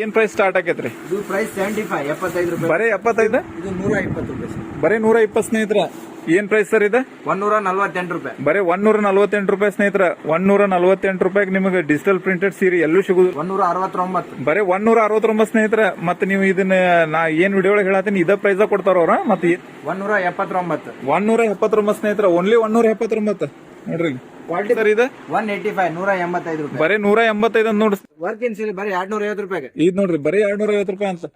ಏನ್ price start ಆಕೈತ್ರಿ ಇದು price seventy five ಎಪ್ಪತ್ತೈದು ರೂಪಾಯಿ. ಬರೀ ಎಪ್ಪತ್ತೈದು? ಇದು ನೂರ ಇಪ್ಪತ್ತು ರೂಪಾಯಿ ಸರ್ ಬರೀ ನೂರ ಇಪ್ಪತ್ತು ಸ್ನೇಹಿತರ ಏನ್ ಪ್ರೈಸ್ ಸರ್ ಇದೆ? ಒಂದೂರ ನಲ್ವತ್ತೆಂಟು ರೂಪಾಯಿ. ಬರೀ ಒನ್ನೂರ ನಲ್ವತ್ತೆಂಟು ರೂಪಾಯಿ ಸ್ನೇಹಿತರ ಒನ್ನೂರ ನಲ್ವತ್ತೆಂಟು ರೂಪಾಯಿಗೆ ನಿಮಗೆ ಡಿಜಿಟಲ್ ಪ್ರಿಂಟೆಡ್ ಸೀರೆ ಎಲ್ಲೂ ಸಿಗುದು. ಒಂದೂರ ಅರವತ್ತೊಂಬತ್ತು ಬರೀ ಒನ್ನೂರ ಅರವತ್ತೊಂಬತ್ತು ಸ್ನೇಹಿತರ ಮತ್ತೆ ನೀವು ಇದನ್ನ ನಾ ಏನ್ ವಿಡಿಯೋ ಒಳಗೆ ಹೇಳತ್ತೀನಿ ಇದ ಪ್ರೈಸ್ ಕೊಡ್ತಾರ ಅವ್ರ ಮತ್ತೆ ಒಂದೂರ ಎಪ್ಪತ್ತೊಂಬತ್ತು ಒಂದೂರ ಎಪ್ಪತ್ತೊಂಬತ್ತು ಸ್ನೇಹಿತರ ಓನ್ಲಿ ಒಂದೂರ ಎಪ್ಪತ್ತೊಂಬತ್ತು ನೋಡ್ರಿ. ಕ್ವಾಲಿಟಿ ಸರ್ ಇದು? ಒನ್ ಏಯ್ಟಿ ಫೈವ್ ನೂರ ಎಂಬತ್ತೈದು ರೂಪಾಯಿ ಬರೀ ನೂರ ಎಂಬತ್ತೈದು ಅಂತ ನೋಡ್ರಿ ವರ್ಕ್ ಐವತ್ತು ಇದ್ ನೋಡ್ರಿ ಬರೀ ಎರಡ್ನೂರ ಐವತ್ತು ರೂಪಾಯಿ ಅಂತ.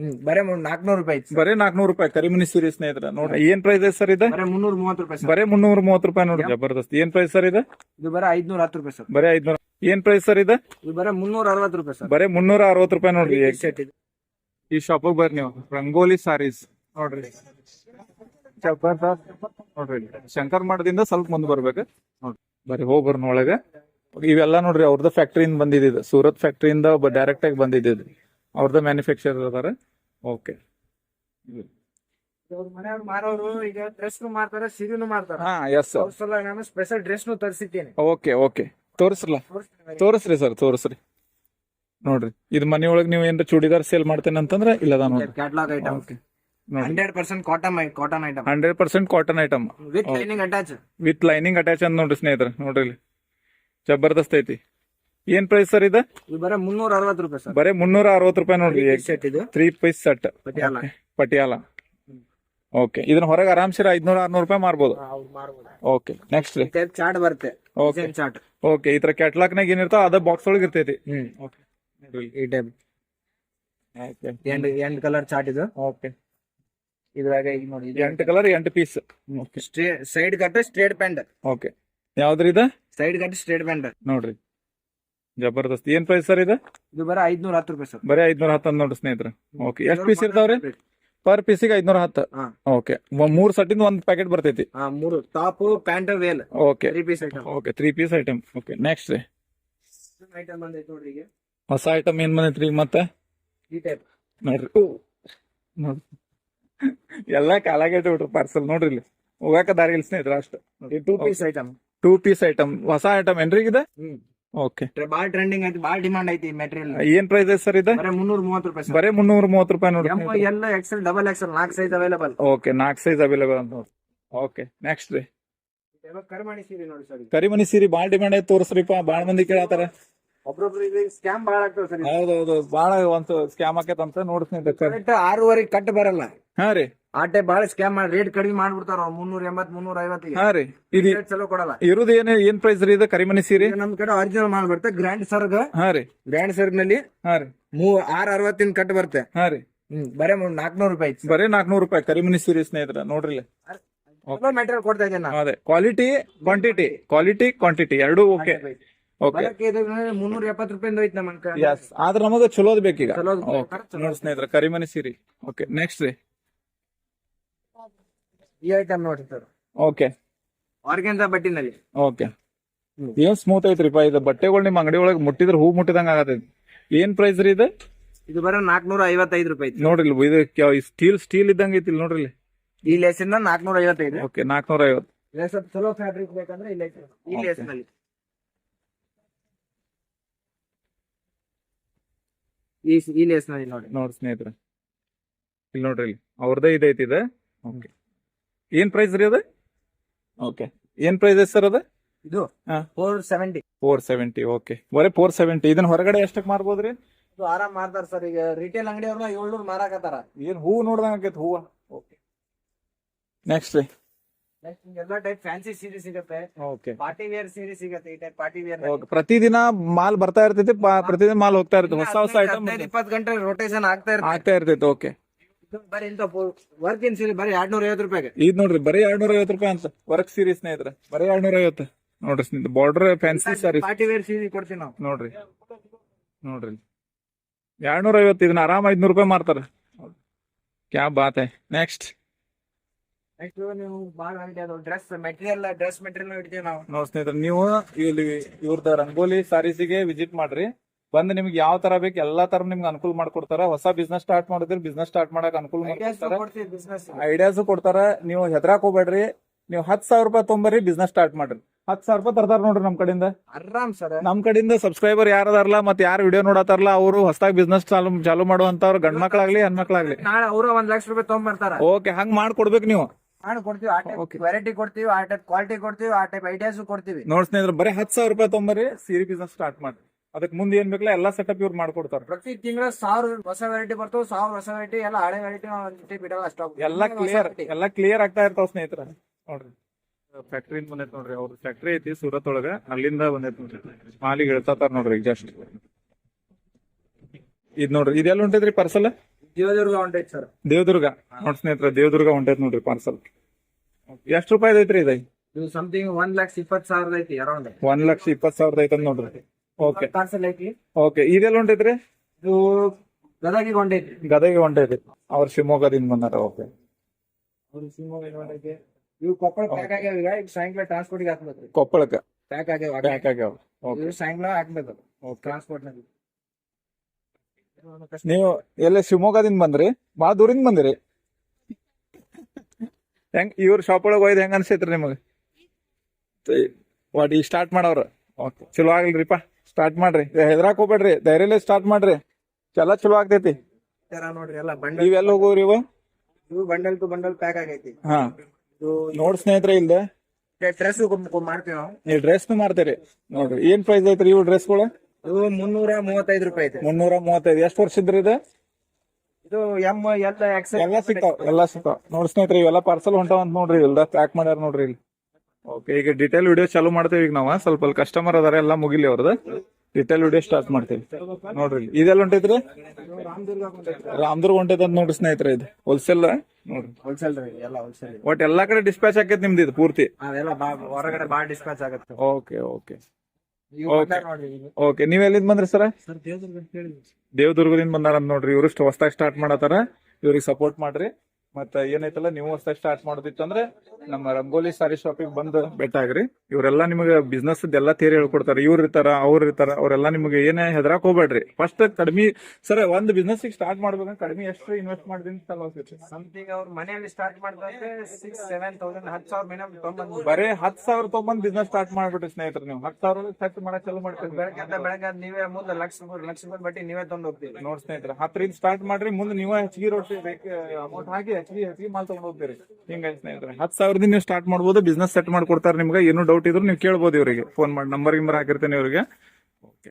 ಹ್ಮ್ ಬರೀ ನಾಲ್ಕನೂರು ರೂಪಾಯಿ ಐತಿ ಬರೀ ನಾಲ್ಕನೂರು ರೂಪಾಯಿ ಕರಿಮನಿ ಸೀರಿ ಸ್ನೇಹಿತರ ನೋಡ್ರಿ. ಏನ್ ಪ್ರೈಸ್ ಸರ್ ಇದೆ? ಬರೀ ಮುನ್ನೂರ ಮೂವತ್ತು ರೂಪಾಯಿ ಸರ್. ಬರೀ ಮುನ್ನೂರ ಮೂವತ್ತು ರೂಪಾಯಿ ನೋಡ್ರಿ ಜಬರ್ದಸ್ತ್. ಏನ್ ಪ್ರೈಸ್ ಸರ್ ಇದೆ? ಇದು ಬರೀ ಐದ್ನೂರ ಹತ್ತು ರೂಪಾಯಿ ಸರ್. ಬರೀ ಐದ್ನೂರ ಏನ್ ಪ್ರೈಸ್ ಸರ್ ಇದೆ? ಇದು ಬರೀ ಮುನ್ನೂರ ಅರವತ್ತು ರೂಪಾಯಿ ಸರ್. ಬರೀ ಮುನ್ನೂರ ಅರವತ್ತು ರೂಪಾಯಿ ನೋಡ್ರಿ ಈ ಶಾಪಿಗೆ ಬರ್ರಿ ನೀವು. ರಂಗೋಲಿ ಸಾರೀಸ್ ನೋಡ್ರಿ. ಜಬರ್ದಸ್ತ್ ನೋಡ್ರಿ ಶಂಕರ್ ಮಠದಿಂದ ಸ್ವಲ್ಪ ಮುಂದೆ ಬರ್ಬೇಕು. ನೋಡ್ರಿ ಬರೀ ಹೋಗ್ಬರ್ನ ಒಳಗೆ. ಇವೆಲ್ಲ ನೋಡ್ರಿ ಅವ್ರದ್ದು ಫ್ಯಾಕ್ಟ್ರಿಯಿಂದ ಬಂದಿದ್ದು ಸೂರತ್ ಫ್ಯಾಕ್ಟ್ರಿಯಿಂದ ಡೈರೆಕ್ಟ್ ಆಗಿ ಬಂದಿದ್ದು ಅವ್ರದ ಮ್ಯಾನುಫ್ಯಾಕ್ಚರ್ ಅದಾರ. ಓಕೆ ಮಾರೋರು ಈಗ ಡ್ರೆಸ್ ಮಾಡ್ತಾರೆ ಸೀರೆನು ಮಾಡ್ತಾರೆ ಹಾ ಎಸ್ ನಾನು ಸ್ಪೆಷಲ್ ಡ್ರೆಸ್ ನು ತರಿಸಿದ್ದೇನೆ. ಓಕೆ ಓಕೆ ತೋರಿಸ್ರಲ್ಲ? ತೋರಿಸ್ರಿ ಸರ್ ತೋರಿಸ್ರಿ. ನೋಡ್ರಿ ಇದು ಮನೆಯೊಳಗೆ ನೀವು ಏನಾರ ಚೂಡಿದಾರ್ ಸೇಲ್ ಮಾಡ್ತೇನೆ ಅಂತಂದ್ರೆ ಇಲ್ಲದ ನೋಡ್ರಿ. Catalogue item hundred percent cotton cotton item hundred percent cotton item with lining attach with lining attach ಅಂತ ನೋಡ್ರಿ ಸ್ನೇಹಿತರೆ ನೋಡ್ರಿ ಇಲ್ಲಿ. ಜಬರ್ದಸ್ತ್ ಐತಿ. ಏನ್ ಪ್ರೈಸ್ ಸರ್ ಇದು? ಬರೀ ಮುನ್ನೂರ ಅರವತ್ತು ರೂಪಾಯಿ ಸರ್. ಬರೀ ಮುನ್ನೂರ ಅರವತ್ತು ರೂಪಾಯಿ ನೋಡ್ರಿ. ಸೆಟ್ ಇದು. Three piece set Patiala. Patiala. Okay ಇದನ್ನ ಹೊರಗೆ ಆರಾಮ್ಸಿರ ಐದ್ನೂರ ಆರ್ನೂರು ರೂಪಾಯಿ ಮಾರ್ಬೋದು. ಓಕೆ ನೆಕ್ಸ್ಟ್ ರೀ. ಚಾರ್ಟ್ ಬರುತ್ತೆ. ಓಕೆ ಚಾರ್ಟ್ ಓಕೆ ಈ ತರ ಕ್ಯಾಟ್ಲಾಗ್ನಾಗ ಏನಿರ್ತಾವ ಅದ ಬಾಕ್ಸ್ ಒಳಗೆ ಇರ್ತೈತಿ. ಹ್ಮ್. ಓಕೆ ನೋಡ್ರಿ ಈ type and and colour chart ಇದು. ಓಕೆ ಇದ್ರಾಗ ಈಗ ನೋಡಿ ಎಂಟು ಕಲರ್ ಎಂಟು piece side cut straight pant okay ಯಾವ್ದ್ರಿ ಇದು? ಸೈಡ್ ಕಟ್ ಸ್ಟ್ರೇಟ್ ಪ್ಯಾಂಟ್ ನೋಡ್ರಿ. ಜಬರ್ದಸ್ತ್. ಏನ್ ಪ್ರೈಸ್ ಸರ್ ಇದು? ಇದು ಬರೀ ಐದ್ನೂರ ಹತ್ತು ರೂಪಾಯಿ ಸರ್. ಬರೀ ಐದ್ನೂರ ಹತ್ತು ನೋಡ್ರಿ ಸ್ನೇಹಿತರೆ. ಓಕೆ ಎಷ್ಟು ಪೀಸ್ ಇರ್ತಾವ್ರಿ? ಪರ್ ಪೀಸಿಗೆ ಐದ್ನೂರ ಹತ್ತು. ಓಕೆ ಮೂರ್ ಸಟಿಂದ ಒಂದ್ ಪ್ಯಾಕೆಟ್ ಬರ್ತೈತಿ. ಆ ಮೂರು. Top pant veil okay three piece item okay three piece item okay next ರೀ. ಐಟಮ್ ಬಂದೈತಿ ನೋಡ್ರಿ ಈಗ. ಹೊಸ ಐಟಮ್ ಏನ್ ಬಂದೈತ್ರಿ ಮತ್ತೆ? ಈ ಟೈಪ್ ನೋಡ್ರಿ. ನೋಡ್ರಿ. ಎಲ್ಲಾ ಕಾಲಾಗೈತೆ ಬಿಟ್ರಿ ಪಾರ್ಸಲ್ ನೋಡ್ರಿ ಇಲ್ಲಿ. ಹೋಗಾಕ ದಾರಿ ಇಲ್ಲ ಸ್ನೇಹಿತರ ಅಷ್ಟು. Two piece item two piece item ಹೊಸ ಐಟಮ್ ಏನ್ರಿ ಇದೆ? ಓಕೆ ಬಾಳ್ ಟ್ರೆಂಡಿಂಗ್ ಐತಿ ಬಾಳ್ ಡಿಮಾಂಡ್ ಐತಿ ಮೆಟೀರಿಯಲ್ ಏನ್ ಪ್ರೈಸ್ ಐತೆ ಸರ್ ಇದೆ? ಬರೇ ಮುನ್ನೂರ ಮೂವತ್ತು ರೂಪಾಯಿ ಬರೇ ಮುನ್ನೂರ ಮೂವತ್ತು ರೂಪಾಯಿ ನೋಡಿ ಎಲ್ಲ ಎಲ್ ಎಕ್ಸೆಲ್ ಡಬಲ್ ಎಕ್ಸೆಲ್ ನಾಲ್ಕು ಸೈಜ್ ಅವೈಲೇಬಲ್ ಓಕೆ ನಾಲ್ಕು ಸೈಜ್ ಅವೈಲೇಬಲ್ ಅಂತ ನೋಡ್ರಿ. ಓಕೆ ನೆಕ್ಸ್ಟ್ ರೀ. ಕರಿಮಣಿ ಸೀರೆ ನೋಡಿ ಸರ್ ಕರಿಮಣಿ ಸೀರೆ ಬಾಳ್ ಡಿಮಾಂಡ್ ಐತಿ ತೋರಿಸ್ರಿಪ್ಪ ಬಾಳ್ ಮಂದಿ ಕೇಳತ್ತಾರ ಸ್ಕ್ಯಾಮ್ ಬಾಳ ಆಗ್ತಾವ ಸರ್ ಹೌದೌದು ಬಾಳ ಒಂದು ಸ್ಕ್ಯಾಮ್ ಆಕೈತಂತ ನೋಡಿ ಸ್ನೇಹಿತರೆ. ಕರೆಕ್ಟ್ ಆರೂವರೆ ಕಟ್ ಬರಲ್ಲ. ಹಾ ರೀ. ಆ ಟೈಪ್ ಬಾಳ ಸ್ಕ್ಯಾಮ್ ಮಾಡಿ ರೇಟ್ ಕಡಿಮೆ ಮಾಡ್ಬಿಡ್ತಾರ ಅವ್ರು. ಮುನ್ನೂರ ಎಂಬತ್ ಮುನ್ನೂರ ಐವತ್ತಿಗೆ. ಹಾ ರೀ. ಇದು ರೇಟ್ ಚಲೋ ಕೊಡಲ್ಲ. ಇರುದು ಏನ್ ಏನ್ ಪ್ರೈಸ್ ರೀ ಇದು? ಕರಿಮನಿ ಸೀರೆ? ಈಗ ನಮ್ ಕಡೆ ಒರಿಜಿನಲ್ ಮಾಲ್ ಬರುತ್ತೆ. ಗ್ರ್ಯಾಂಡ್ ಸರ್ಗ್ ಹಾ ರೀ. ಗ್ರ್ಯಾಂಡ್ ಸರ್ಗ್ನಲ್ಲಿ ಹಾ ರೀ. ಮೂ ಆರ್ ಅರವತ್ತಿನ ಕಟ್ ಬರುತ್ತೆ. ಹಾ ರೀ. ಹ್ಮ್ ಬರೇ ನಾಲ್ಕನೂರು ರೂಪಾಯಿ ಐತಿ ಬರೀ ನಾಲ್ಕನೂರು ರೂಪಾಯಿ. ಕರಿಮನಿ ಸೀರೆ ಸ್ನೇಹಿತರ ನೋಡ್ರಿ. ಮೆಟೀರಿಯಲ್ ಕೊಡ್ತಾ ಇದ್ದೇನೆ ನಾನು. ಅದೇ ಕ್ವಾಲಿಟಿ ಕ್ವಾಂಟಿಟಿ ಕ್ವಾಲಿಟಿ ಕ್ವಾಂಟಿಟಿ ಎರಡೂ ಓಕೆ ಓಕೆ ಬರಕ್ಕೆ ಇದು ಮುನ್ನೂರ ಎಪ್ಪತ್ತು ರೂಪಾಯಿಂದ ಐತಿ ನಮ್ಮ ಯಸ್ ಆದ್ರ ನಮಗ ಚಲೋದ್ ಬೇಕೀಗ. ಚಲೋದ್ ಬೇಕು. ನೋಡಿ ಸ್ನೇಹಿತರ ಕರಿಮನಿ ಸೀರೆ. ಓಕೆ ನೆಕ್ಸ್ಟ್ ರೀ. ಈ ಐಟಮ್ ನೋಡಿ ಸರ್ ಓಕೆ ಆರ್ಗೆನ್ಸಾ ಬಟ್ಟಿನಲ್ಲಿ. ಓಕೆ ಏನ್ ಸ್ಮೂತ್ ಐತ್ರಿಪ್ಪ ಇದು ಬಟ್ಟೆಗಳು ನಿಮ್ ಅಂಗಡಿ ಒಳಗೆ ಮುಟ್ಟಿದ್ರೆ ಹೂ ಮುಟ್ಟಿದಂಗ ಆಗತೈತಿ ಏನ್ ಪ್ರೈಸ್ ರೀ ಇದು? ಇದು ಬರೋ ನಾಲ್ಕನೂರ ಐವತ್ತೈದು ರೂಪಾಯಿ ನೋಡ್ರಿ ಇಲ್ಲಿ ಇದು ಸ್ಟೀಲ್ ಸ್ಟೀಲ್ ಇದ್ದಂಗ ಐತಿ ಇಲ್ಲಿ ನೋಡ್ರಿ ಇಲ್ಲಿ. ಈ ಲೇಸಿಂದ ನಾಲ್ಕನೂರ ಐವತ್ತೈದು ಓಕೆ ನಾಲ್ಕನೂರ ಐವತ್ತು ಲೇಸ್ ಚಲೋ ಫ್ಯಾಬ್ರಿಕ್ ಬೇಕಂದ್ರೆ ಇಲ್ಲ. ಈ Okay. ಈ ಈ ಲೇಸ್ನಲ್ಲಿ ನೋಡಿ. ನೋಡಿ ಸ್ನೇಹಿತರೆ. ಇಲ್ಲಿ ನೋಡ್ರಿ ಇಲ್ಲಿ. ಅವ್ರದೇ ಇದೈತಿ ಇದೆ. ಓಕೆ ಏನ್ ಪ್ರೈಸ್ ರೀ ಅದ? ಓಕೆ ಏನ್ ಪ್ರೈಸ್ ಸರ್ ಅದ? ಇದು ಹಾ. Four seventy four seventy okay ಬರೀ ಫೋರ್ ಸೆವೆಂಟಿ ಇದನ್ನ ಹೊರಗಡೆ ಎಷ್ಟಕ್ಕೆ ಮಾರ್ಬೋದ್ರಿ ಇದು ಆರಾಮ್ ಮಾರ್ತಾರ ಸರ್ ಈಗ ರಿಟೇಲ್ ಅಂಗಡಿ ಅವ್ರನ್ನ ಏಳ್ನೂರ್ ಮಾರಾಕತ್ತಾರ. ಏನ್ ಹೂ ನೋಡ್ದಂಗ ಆಕೈತಿ ಹೂವ. ಓಕೆ ನೆಕ್ಸ್ಟ್ ರೀ. ನೆಕ್ಸ್ಟ್ ಎಲ್ಲ ಟೈಪ್ ಫ್ಯಾನ್ಸಿ ಸೀರೆ ಸಿಗತ್ತೆ. ಓಕೆ ಪಾರ್ಟಿ ವೇರ್ ಸೀರೆ ಸಿಗತ್ತೆ ಈ ಟೈಪ್ ಪಾರ್ಟಿ ವೇರ್ ಓಕೆ ಪ್ರತಿದಿನ ಮಾಲ್ ಬರ್ತಾ ಇರ್ತೈತಿ ಪಾ- ಪ್ರತಿದಿನ ಮಾಲ್ ಹೋಗ್ತಾ ಇರ್ತೈತಿ. ಹೊಸ ಹೊಸ ಐಟಮ್ ಇಪ್ಪತ್ತು ಗಂಟೆ ರೊಟೇಷನ್ ಆಗ್ತಾ ಇರುತ್ತೆ. ಆಗ್ತಾ ಇರ್ತೈತಿ ಓಕೆ ಬರೀ ಇಂತ ವರ್ಕ್ ಇನ್ ಸೀರೆ ಬರೀ ಎರಡ್ನೂರ ಐವತ್ತು ರೂಪಾಯಿಗೆ. ಇದ್ ನೋಡ್ರಿ ಬರೀ ಎರಡ್ನೂರ ಐವತ್ತು ರೂಪಾಯಿ ಅಂತ. ವರ್ಕ್ ಸೀರೆ ಸ್ನೇಹಿತರೆ ಬರೀ ಎರಡ್ನೂರ ಐವತ್ತು ನೋಡ್ರಿ ಸ್ನೇಹಿತರೆ border fancy sari party wear ಸೀರೆ ಕೊಡ್ತೀವಿ ನಾವು. ನೋಡ್ರಿ. ನೋಡ್ರಿ. ಎರಡ್ನೂರ ಐವತ್ತು ಇದನ್ನ ಆರಾಮ್ ಐದ್ನೂರು ರೂಪಾಯಿ ಮಾಡ್ತಾರೆ ಕ್ಯಾ ಬಾತ್ ನೆಕ್ಸ್ಟ್ ನೆಕ್ಸ್ಟ್ ನೀವು ಭಾಳ ಅದು. ಡ್ರೆಸ್ ಮೆಟೀರಿಯಲ್ ಡ್ರೆಸ್ ಮೆಟೀರಿಯಲ್ ಹಿಡಿತೀವಿ ನಾವು. ನೋಡ್ ಸ್ನೇಹಿತರೆ ನೀವು ಇಲ್ಲಿ ಇವ್ರದ ರಂಗೋಲಿ ಸಾರೀಸಿಗೆ ವಿಸಿಟ್ ಮಾಡ್ರಿ. ಬಂದ್ ನಿಮ್ಗೆ ಯಾವ ತರ ಬೇಕು ಎಲ್ಲಾ ತರ ನಿಮ್ಗೆ ಅನುಕೂಲ ಮಾಡ್ಕೊಡ್ತಾರ. ಹೊಸ ಬಿಸ್ನೆಸ್ ಸ್ಟಾರ್ಟ್ ಮಾಡಿದ್ರೆ ಬಿಸ್ನೆಸ್ ಸ್ಟಾರ್ಟ್ ಮಾಡಕ್ ಅನುಕೂಲ ಐಡಿಯಾಸ್ ಮಾಡ್ಕೊಡ್ತಾರ. ಕೊಡ್ತೀವಿ ಐಡಿಯಾಸ್ ಕೊಡ್ತಾರ. ನೀವು ಹೆದರಾಕ್ ಹೋಗ್ಬೇಡ್ರಿ. ನೀವು ಹತ್ ಸಾವಿರ ರೂಪಾಯಿ ತೊಂಬರ್ರಿ ಬಿಸ್ನೆಸ್ ಸ್ಟಾರ್ಟ್ ಮಾಡ್ರಿ. ಹತ್ ಸಾವಿರ ರೂಪಾಯಿ ತರ್ತಾರ ನೋಡ್ರಿ ನಮ್ ಕಡೆಯಿಂದ ಆರಾಮ್ ಸರ್. ನಮ್ ಕಡೆಯಿಂದ ಸಬ್ಸ್ಕ್ರೈಬರ್ ಯಾರದಾರಲ್ಲ ಮತ್ತೆ ಯಾರು ವಿಡಿಯೋ ನೋಡತಾರಲ್ಲ ಅವರು ಹೊಸದಾಗಿ ಬಿಸ್ನೆಸ್ ಚಾಲು ಚಾಲು ಮಾಡುವಂತವ್ರು ಗಂಡ್ ಮಕ್ಳಾಗ್ಲಿ ಹೆಣ್ಮಕ್ಳಾಗ್ಲಿ ನಾಳೆ ಅವರು ಒಂದ್ ಲಕ್ಷ ರೂಪಾಯಿ ತೊಗೊಂಡ್ಬರ್ತಾರ ಓಕೆ ಹಂಗ್ ಮಾಡ್ಕೊಡ್ಬೇಕು ನೀವು. ಮಾಡಿ ಕೊಡ್ತೀವಿ ಆ ಟೈಪ್ ವೆರೈಟಿ ಕೊಡ್ತೀವಿ ಆ ಟೈಪ್ ಕ್ವಾಲಿಟಿ ಕೊಡ್ತೀವಿ ಆ ಟೈಪ್ ಐಡಿಯಾಸ್ ಕೊಡ್ತೀವಿ. ನೋಡ್ ಸ್ನೇಹಿತರೆ ಬರೀ ಹತ್ತು ಸಾವಿರ ರೂಪಾಯಿ ತೊಂಬರಿ ಸೀರಿ ಬಿಸ್ನೆಸ್ ಸ್ಟಾರ್ಟ್ ಮಾಡಿ ಅದಕ್ಕೆ ಮುಂದೆ ಏನ್ ಬೇಕಲ್ಲ ಎಲ್ಲಾ ಸೆಟಪ್ ಇವ್ರು ಮಾಡ್ಕೊಡ್ತಾರೆ. ಪ್ರತಿ ತಿಂಗಳ ಸಾವಿರ ಹೊಸ ವೆರೈಟಿ ಬರ್ತಾವ ಸಾವಿರ ಹೊಸ ವೆರೈಟಿ ಎಲ್ಲ ಹಳೆ ವೆರೈಟಿ ಬಿಡಲ್ಲ ಸ್ಟಾಕ್ ಎಲ್ಲಾ ಕ್ಲಿಯರ್ ಎಲ್ಲಾ ಕ್ಲಿಯರ್ ಆಗ್ತಾ ಇರ್ತಾವ ಸ್ನೇಹಿತರ. ನೋಡ್ರಿ. ಫ್ಯಾಕ್ಟ್ರಿ ಬಂದೈತ್ ನೋಡ್ರಿ ಅವ್ರ ಫ್ಯಾಕ್ಟ್ರಿ ಐತಿ ಸೂರತ್ ಒಳಗ ಅಲ್ಲಿಂದ ಬಂದೈತ್ ನೋಡ್ರಿ. ಮಾಲಿಗೆ ಇಳ್ತಾರ ನೋಡ್ರಿ ಈಗ ಜಸ್ಟ್ ಇದ್ ನೋಡ್ರಿ ಇದೆಲ್ಲ ಹೊಂಟೈತ್ರಿ ಪಾರ್ಸಲ್ ದೇವದುರ್ಗ ಉಂಟೈತ್ ಸರ್ ದೇವದುರ್ಗ. ನೋಡ್ ಸ್ನೇಹಿತರ ದೇವದುರ್ಗ ಹೊಂಟೈತ್ ನೋಡ್ರಿ ಪಾರ್ಸಲ್ ಎಷ್ಟ್ ರೂಪಾಯಿ ಐತ್ರಿ ಇದು? ಇದು ಸಮಥಿಂಗ್ ಒಂದ್ ಲಕ್ಷ ಇಪ್ಪತ್ ಸಾವಿರದ ಐತಿ ಅರೌಂಡ್ ಒಂದ್ ಲಕ್ಷ ಇಪ್ಪತ್ ಸಾವಿರದ ಐತಂದ್ ನೋಡ್ರಿ. ಓಕೆ ಪಾರ್ಸಲ್ ಐತಿ. ಓಕೆ ಇದೆಲ್ಲ ಹೊಂಟೈತ್ರಿ? ಇದು ಗದಗಿಗೆ ಹೊಂಟೈತಿ. ಗದಗಿಗೆ ಹೊಂಟೈತಿ ಅವ್ರ ಶಿವಮೊಗ್ಗದಿಂದ ಬಂದಾರ ಓಕೆ ಅವ್ರು ಶಿವಮೊಗ್ಗ ಹೊಂಟೈತಿ ಇವು ಕೊಪ್ಪಳ ಪ್ಯಾಕ್ ಆಗ್ಯಾವ ಈಗ ಈಗ ಸಾಯಂಕಾಲ ಟ್ರಾನ್ಸ್ಪೋರ್ಟ್ಗೆ ಹಾಕ್ಬೇಕು. ಕೊಪ್ಪಳಕ್ಕ? ಪ್ಯಾಕ್ ಆಗ್ಯಾವ ಬ್ಯಾಕ್ ಆಗ್ಯಾವ ಓಕೆ ಇವು ಸಾಯಂಕಾಲ ಹಾಕ್ಬೇಕು. ಓಕೆ ಟ್ರಾನ್ಸ್ಪೋರ್ಟ್ನಲ್ಲಿ. ನೀವು ಎಲ್ಲ ಶಿವಮೊಗ್ಗದಿಂದ ಬಂದ್ರಿ? ಬಾಳ ದೂರಿಂದ ಬಂದಿರಿ. ಹೆಂಗ್ ಇವ್ರ ಶಾಪ್ ಒಳಗೆ ಒಯ್ದು ಹೆಂಗ ಅನ್ಸೈತ್ರಿ ನಿಮಗೆ? ವಾಟ್ ಈಗ ಸ್ಟಾರ್ಟ್ ಮಾಡವ್ರ ಓಕೆ ಚಲೋ ಆಗ್ಲಿರಿಪ್ಪ ಸ್ಟಾರ್ಟ್ ಮಾಡ್ರಿ. ಹೆದ್ರಾಕ್ ಹೋಗ್ಬೇಡ್ರಿ. ಧೈರ್ಯಲೇ ಸ್ಟಾರ್ಟ್ ಮಾಡ್ರಿ. ಎಲ್ಲ ಚಲೋ ಆಗ್ತೈತಿ. ತರ ನೋಡ್ರಿ ಎಲ್ಲ ಬಂಡಲ್ ಇವೆಲ್ಲ ಹೋಗೋರಿ ಇವ? ಇವು ಬಂಡಲ್ ಟು ಬಂಡಲ್ ಪ್ಯಾಕ್ ಆಗೈತಿ. ಹಾ. ಇದು ನೋಡ್ ಸ್ನೇಹಿತರೆ ಇಲ್ದ. ಡ್ರೆಸ್ ಮಾಡ್ತೀವಿ ನಾವು. ನೀವು ಡ್ರೆಸ್ ಮಾರ್ತೀರಿ ನೋಡ್ರಿ ಏನ್ ಪ್ರೈಸ್ ಐತ್ರಿ ಇವು ಡ್ರೆಸ್ಗಳು ಇದು ಮುನ್ನೂರ ಮೂವತ್ತೈದು ರೂಪಾಯಿ ಐತೆ. ಮುನ್ನೂರ ಮೂವತ್ತೈದು. ಎಷ್ಟು ವರ್ಷದ್ರಿ ಇದು? ಇದು ಎಂ ಎಲ್ಲ ಎಕ್ಸೆಲ್ ಎಲ್ಲಾ ಸಿಗ್ತಾವ ಎಲ್ಲಾ ಸಿಗ್ತಾವ ನೋಡ್ ಸ್ನೇಹಿತರೆ ಇವೆಲ್ಲ ಪಾರ್ಸಲ್ ಹೊಂಟಾವ ಅಂತ ನೋಡ್ರಿ. ಇಲ್ದ ಪ್ಯಾಕ್ ಮಾಡ್ಯಾರ ನೋಡ್ರಿ ಇಲ್ಲಿ. ಓಕೆ ಈಗ ಡಿಟೇಲ್ ವಿಡಿಯೋ ಚಾಲೂ ಮಾಡ್ತೇವೆ ಈಗ ನಾವು. ಸ್ವಲ್ಪ ಅಲ್ಲಿ ಕಸ್ಟಮರ್ ಅದಾರ ಎಲ್ಲ ಮುಗಿಲಿ ಅವ್ರದ್ದು ಡಿಟೇಲ್ ವಿಡಿಯೋ ಸ್ಟಾರ್ಟ್ ಮಾಡ್ತೇವೆ. ನೋಡ್ರಿ. ಇದೆಲ್ಲ ಹೊಂಟೈತ್ರಿ? ರಾಮದುರ್ಗ ಹೊಂಟೈತೆ ಅಂತ ನೋಡ್ರಿ ಸ್ನೇಹಿತರೆ ಇದು. ಹೋಲ್ಸೇಲ್ ನೋಡ್ರಿ. ಹೋಲ್ಸೇಲ್ ರೀ ಎಲ್ಲ ಹೋಲ್ಸೇಲ್ ಒಟ್ ಎಲ್ಲಾ ಕಡೆ ಡಿಸ್ಪ್ಯಾಚ್ ಆಕೈತಿ ನಿಮ್ದು ಇದು ಪೂರ್ತಿ? ಹೊರಗಡೆ ಬಾಳ ಡಿಸ್ಪ್ಯಾಚ್ ಆಗುತ್ತೆ. ಓಕೆ ಓಕೆ ಓಕೆ ನೀವ್ ಎಲ್ಲಿಂದ ಬಂದ್ರಿ ಸರ್? ದೇವದುರ್ಗದಿಂದ ಬಂದಾರ ಅಂತ ನೋಡ್ರಿ. ಇವ್ರು ಹೊಸದಾಗಿ ಸ್ಟಾರ್ಟ್ ಮಾಡತಾರ ಇವ್ರಿಗೆ ಸಪೋರ್ಟ್ ಮಾಡ್ರಿ. ಮತ್ತ ಏನೈತಲ್ಲ ನೀವು ಹೊಸದಾಗಿ ಸ್ಟಾರ್ಟ್ ಮಾಡೋದಿತ್ತು ಅಂದ್ರೆ ನಮ್ಮ ರಂಗೋಲಿ ಸಾರಿ ಶಾಪಿಗೆ ಬಂದು ಬೆಟ್ಟ ಆಗ್ರಿ ಇವರೆಲ್ಲ ನಿಮಗೆ ಬಿಸ್ನೆಸ್ ಎಲ್ಲ ಥಿಯರಿ ಹೇಳ್ಕೊಡ್ತಾರೆ. ಇವ್ರು ಇರ್ತಾರ ಅವ್ರು ಇರ್ತಾರ ಅವರೆಲ್ಲ ನಿಮಗೆ ಏನೇ ಹೆದರಾಕ್ ಹೋಗ್ಬೇಡ್ರಿ. ಫಸ್ಟ್ ಕಡಿಮೆ ಸರ್ ಒಂದ್ ಬಿಸ್ನೆಸ್ ಸ್ಟಾರ್ಟ್ ಮಾಡ್ಬೇಕಂದ್ರೆ ಕಡಿಮೆ ಎಷ್ಟು ಇನ್ವೆಸ್ಟ್ ಮಾಡಿದ್ರೆ ಚಲೋ ಆಗ್ತೈತಿ ಸಮಥಿಂಗ್ ಅವ್ರ ಮನೆಯಲ್ಲಿ ಸ್ಟಾರ್ಟ್ ಮಾಡಿದ್ರೆ ಸಿಕ್ಸ್ ಸೆವೆನ್ ತೌಸಂಡ್ ಹತ್ತು ಸಾವಿರ ಮಿನಿಮಮ್ ತೊಗೊಂಬಂದು ಬರೇ ಹತ್ತು ಸಾವಿರ ತೊಗೊಂಡ್ ಬಿಸ್ನೆಸ್ ಸ್ಟಾರ್ಟ್ ಮಾಡ್ಬಿಟ್ರಿ ಸ್ನೇಹಿತರು ನೀವು. ಹತ್ತು ಸಾವಿರ ಖರ್ಚು ಮಾಡಕ್ ಚಾಲೂ ಮಾಡ್ತೀರಿ. ಬೆಳಗ್ಗೆ ಬೆಳಗ್ಗೆ ನೀವೇ ಮುಂದೆ ಲಕ್ಷ ಲಕ್ಷ ರೂಪಾಯಿ ಬಟ್ಟಿ ನೀವೇ ತಂದು ಹೋಗ್ತೀವಿ ನೋಡ್ ಸ್ನೇಹಿತರೆ ಹತ್ತರಿಂದ ಸ್ಟಾರ್ಟ್ ಮಾಡ್ರಿ ಮುಂದೆ ನೀವೇ ಹೆಚ್ಚಿಗೆ ರೋಟಿ ಅಮೌಂಟ್ ಹಾಕಿ ಹೆಚ್ಚಿಗೆ ಹೆಚ್ಚಿಗೆ ಮಾಲ್ ತಗೊಂಡ್ ಹೋಗ್ತೀರಿ. ಹಿಂಗಾಗಿ ಸ್ನೇಹಿತರೆ? ಹತ್ತು ಸಾವಿರದಿಂದ ನೀವು ಸ್ಟಾರ್ಟ್ ಮಾಡ್ಬೋದು ಬಿಸ್ನೆಸ್ ಸೆಟ್ ಮಾಡ್ಕೊಡ್ತಾರೆ ನಿಮ್ಗೆ. ಏನು ಡೌಟ್ ಇದ್ರು ನೀವು ಕೇಳ್ಬೋದು ಇವರಿಗೆ. ಫೋನ್ ಮಾಡಿ ನಂಬರ್ ಗಿಂಬರ್ ಹಾಕಿರ್ತೇನೆ ಇವರಿಗೆ. ಓಕೆ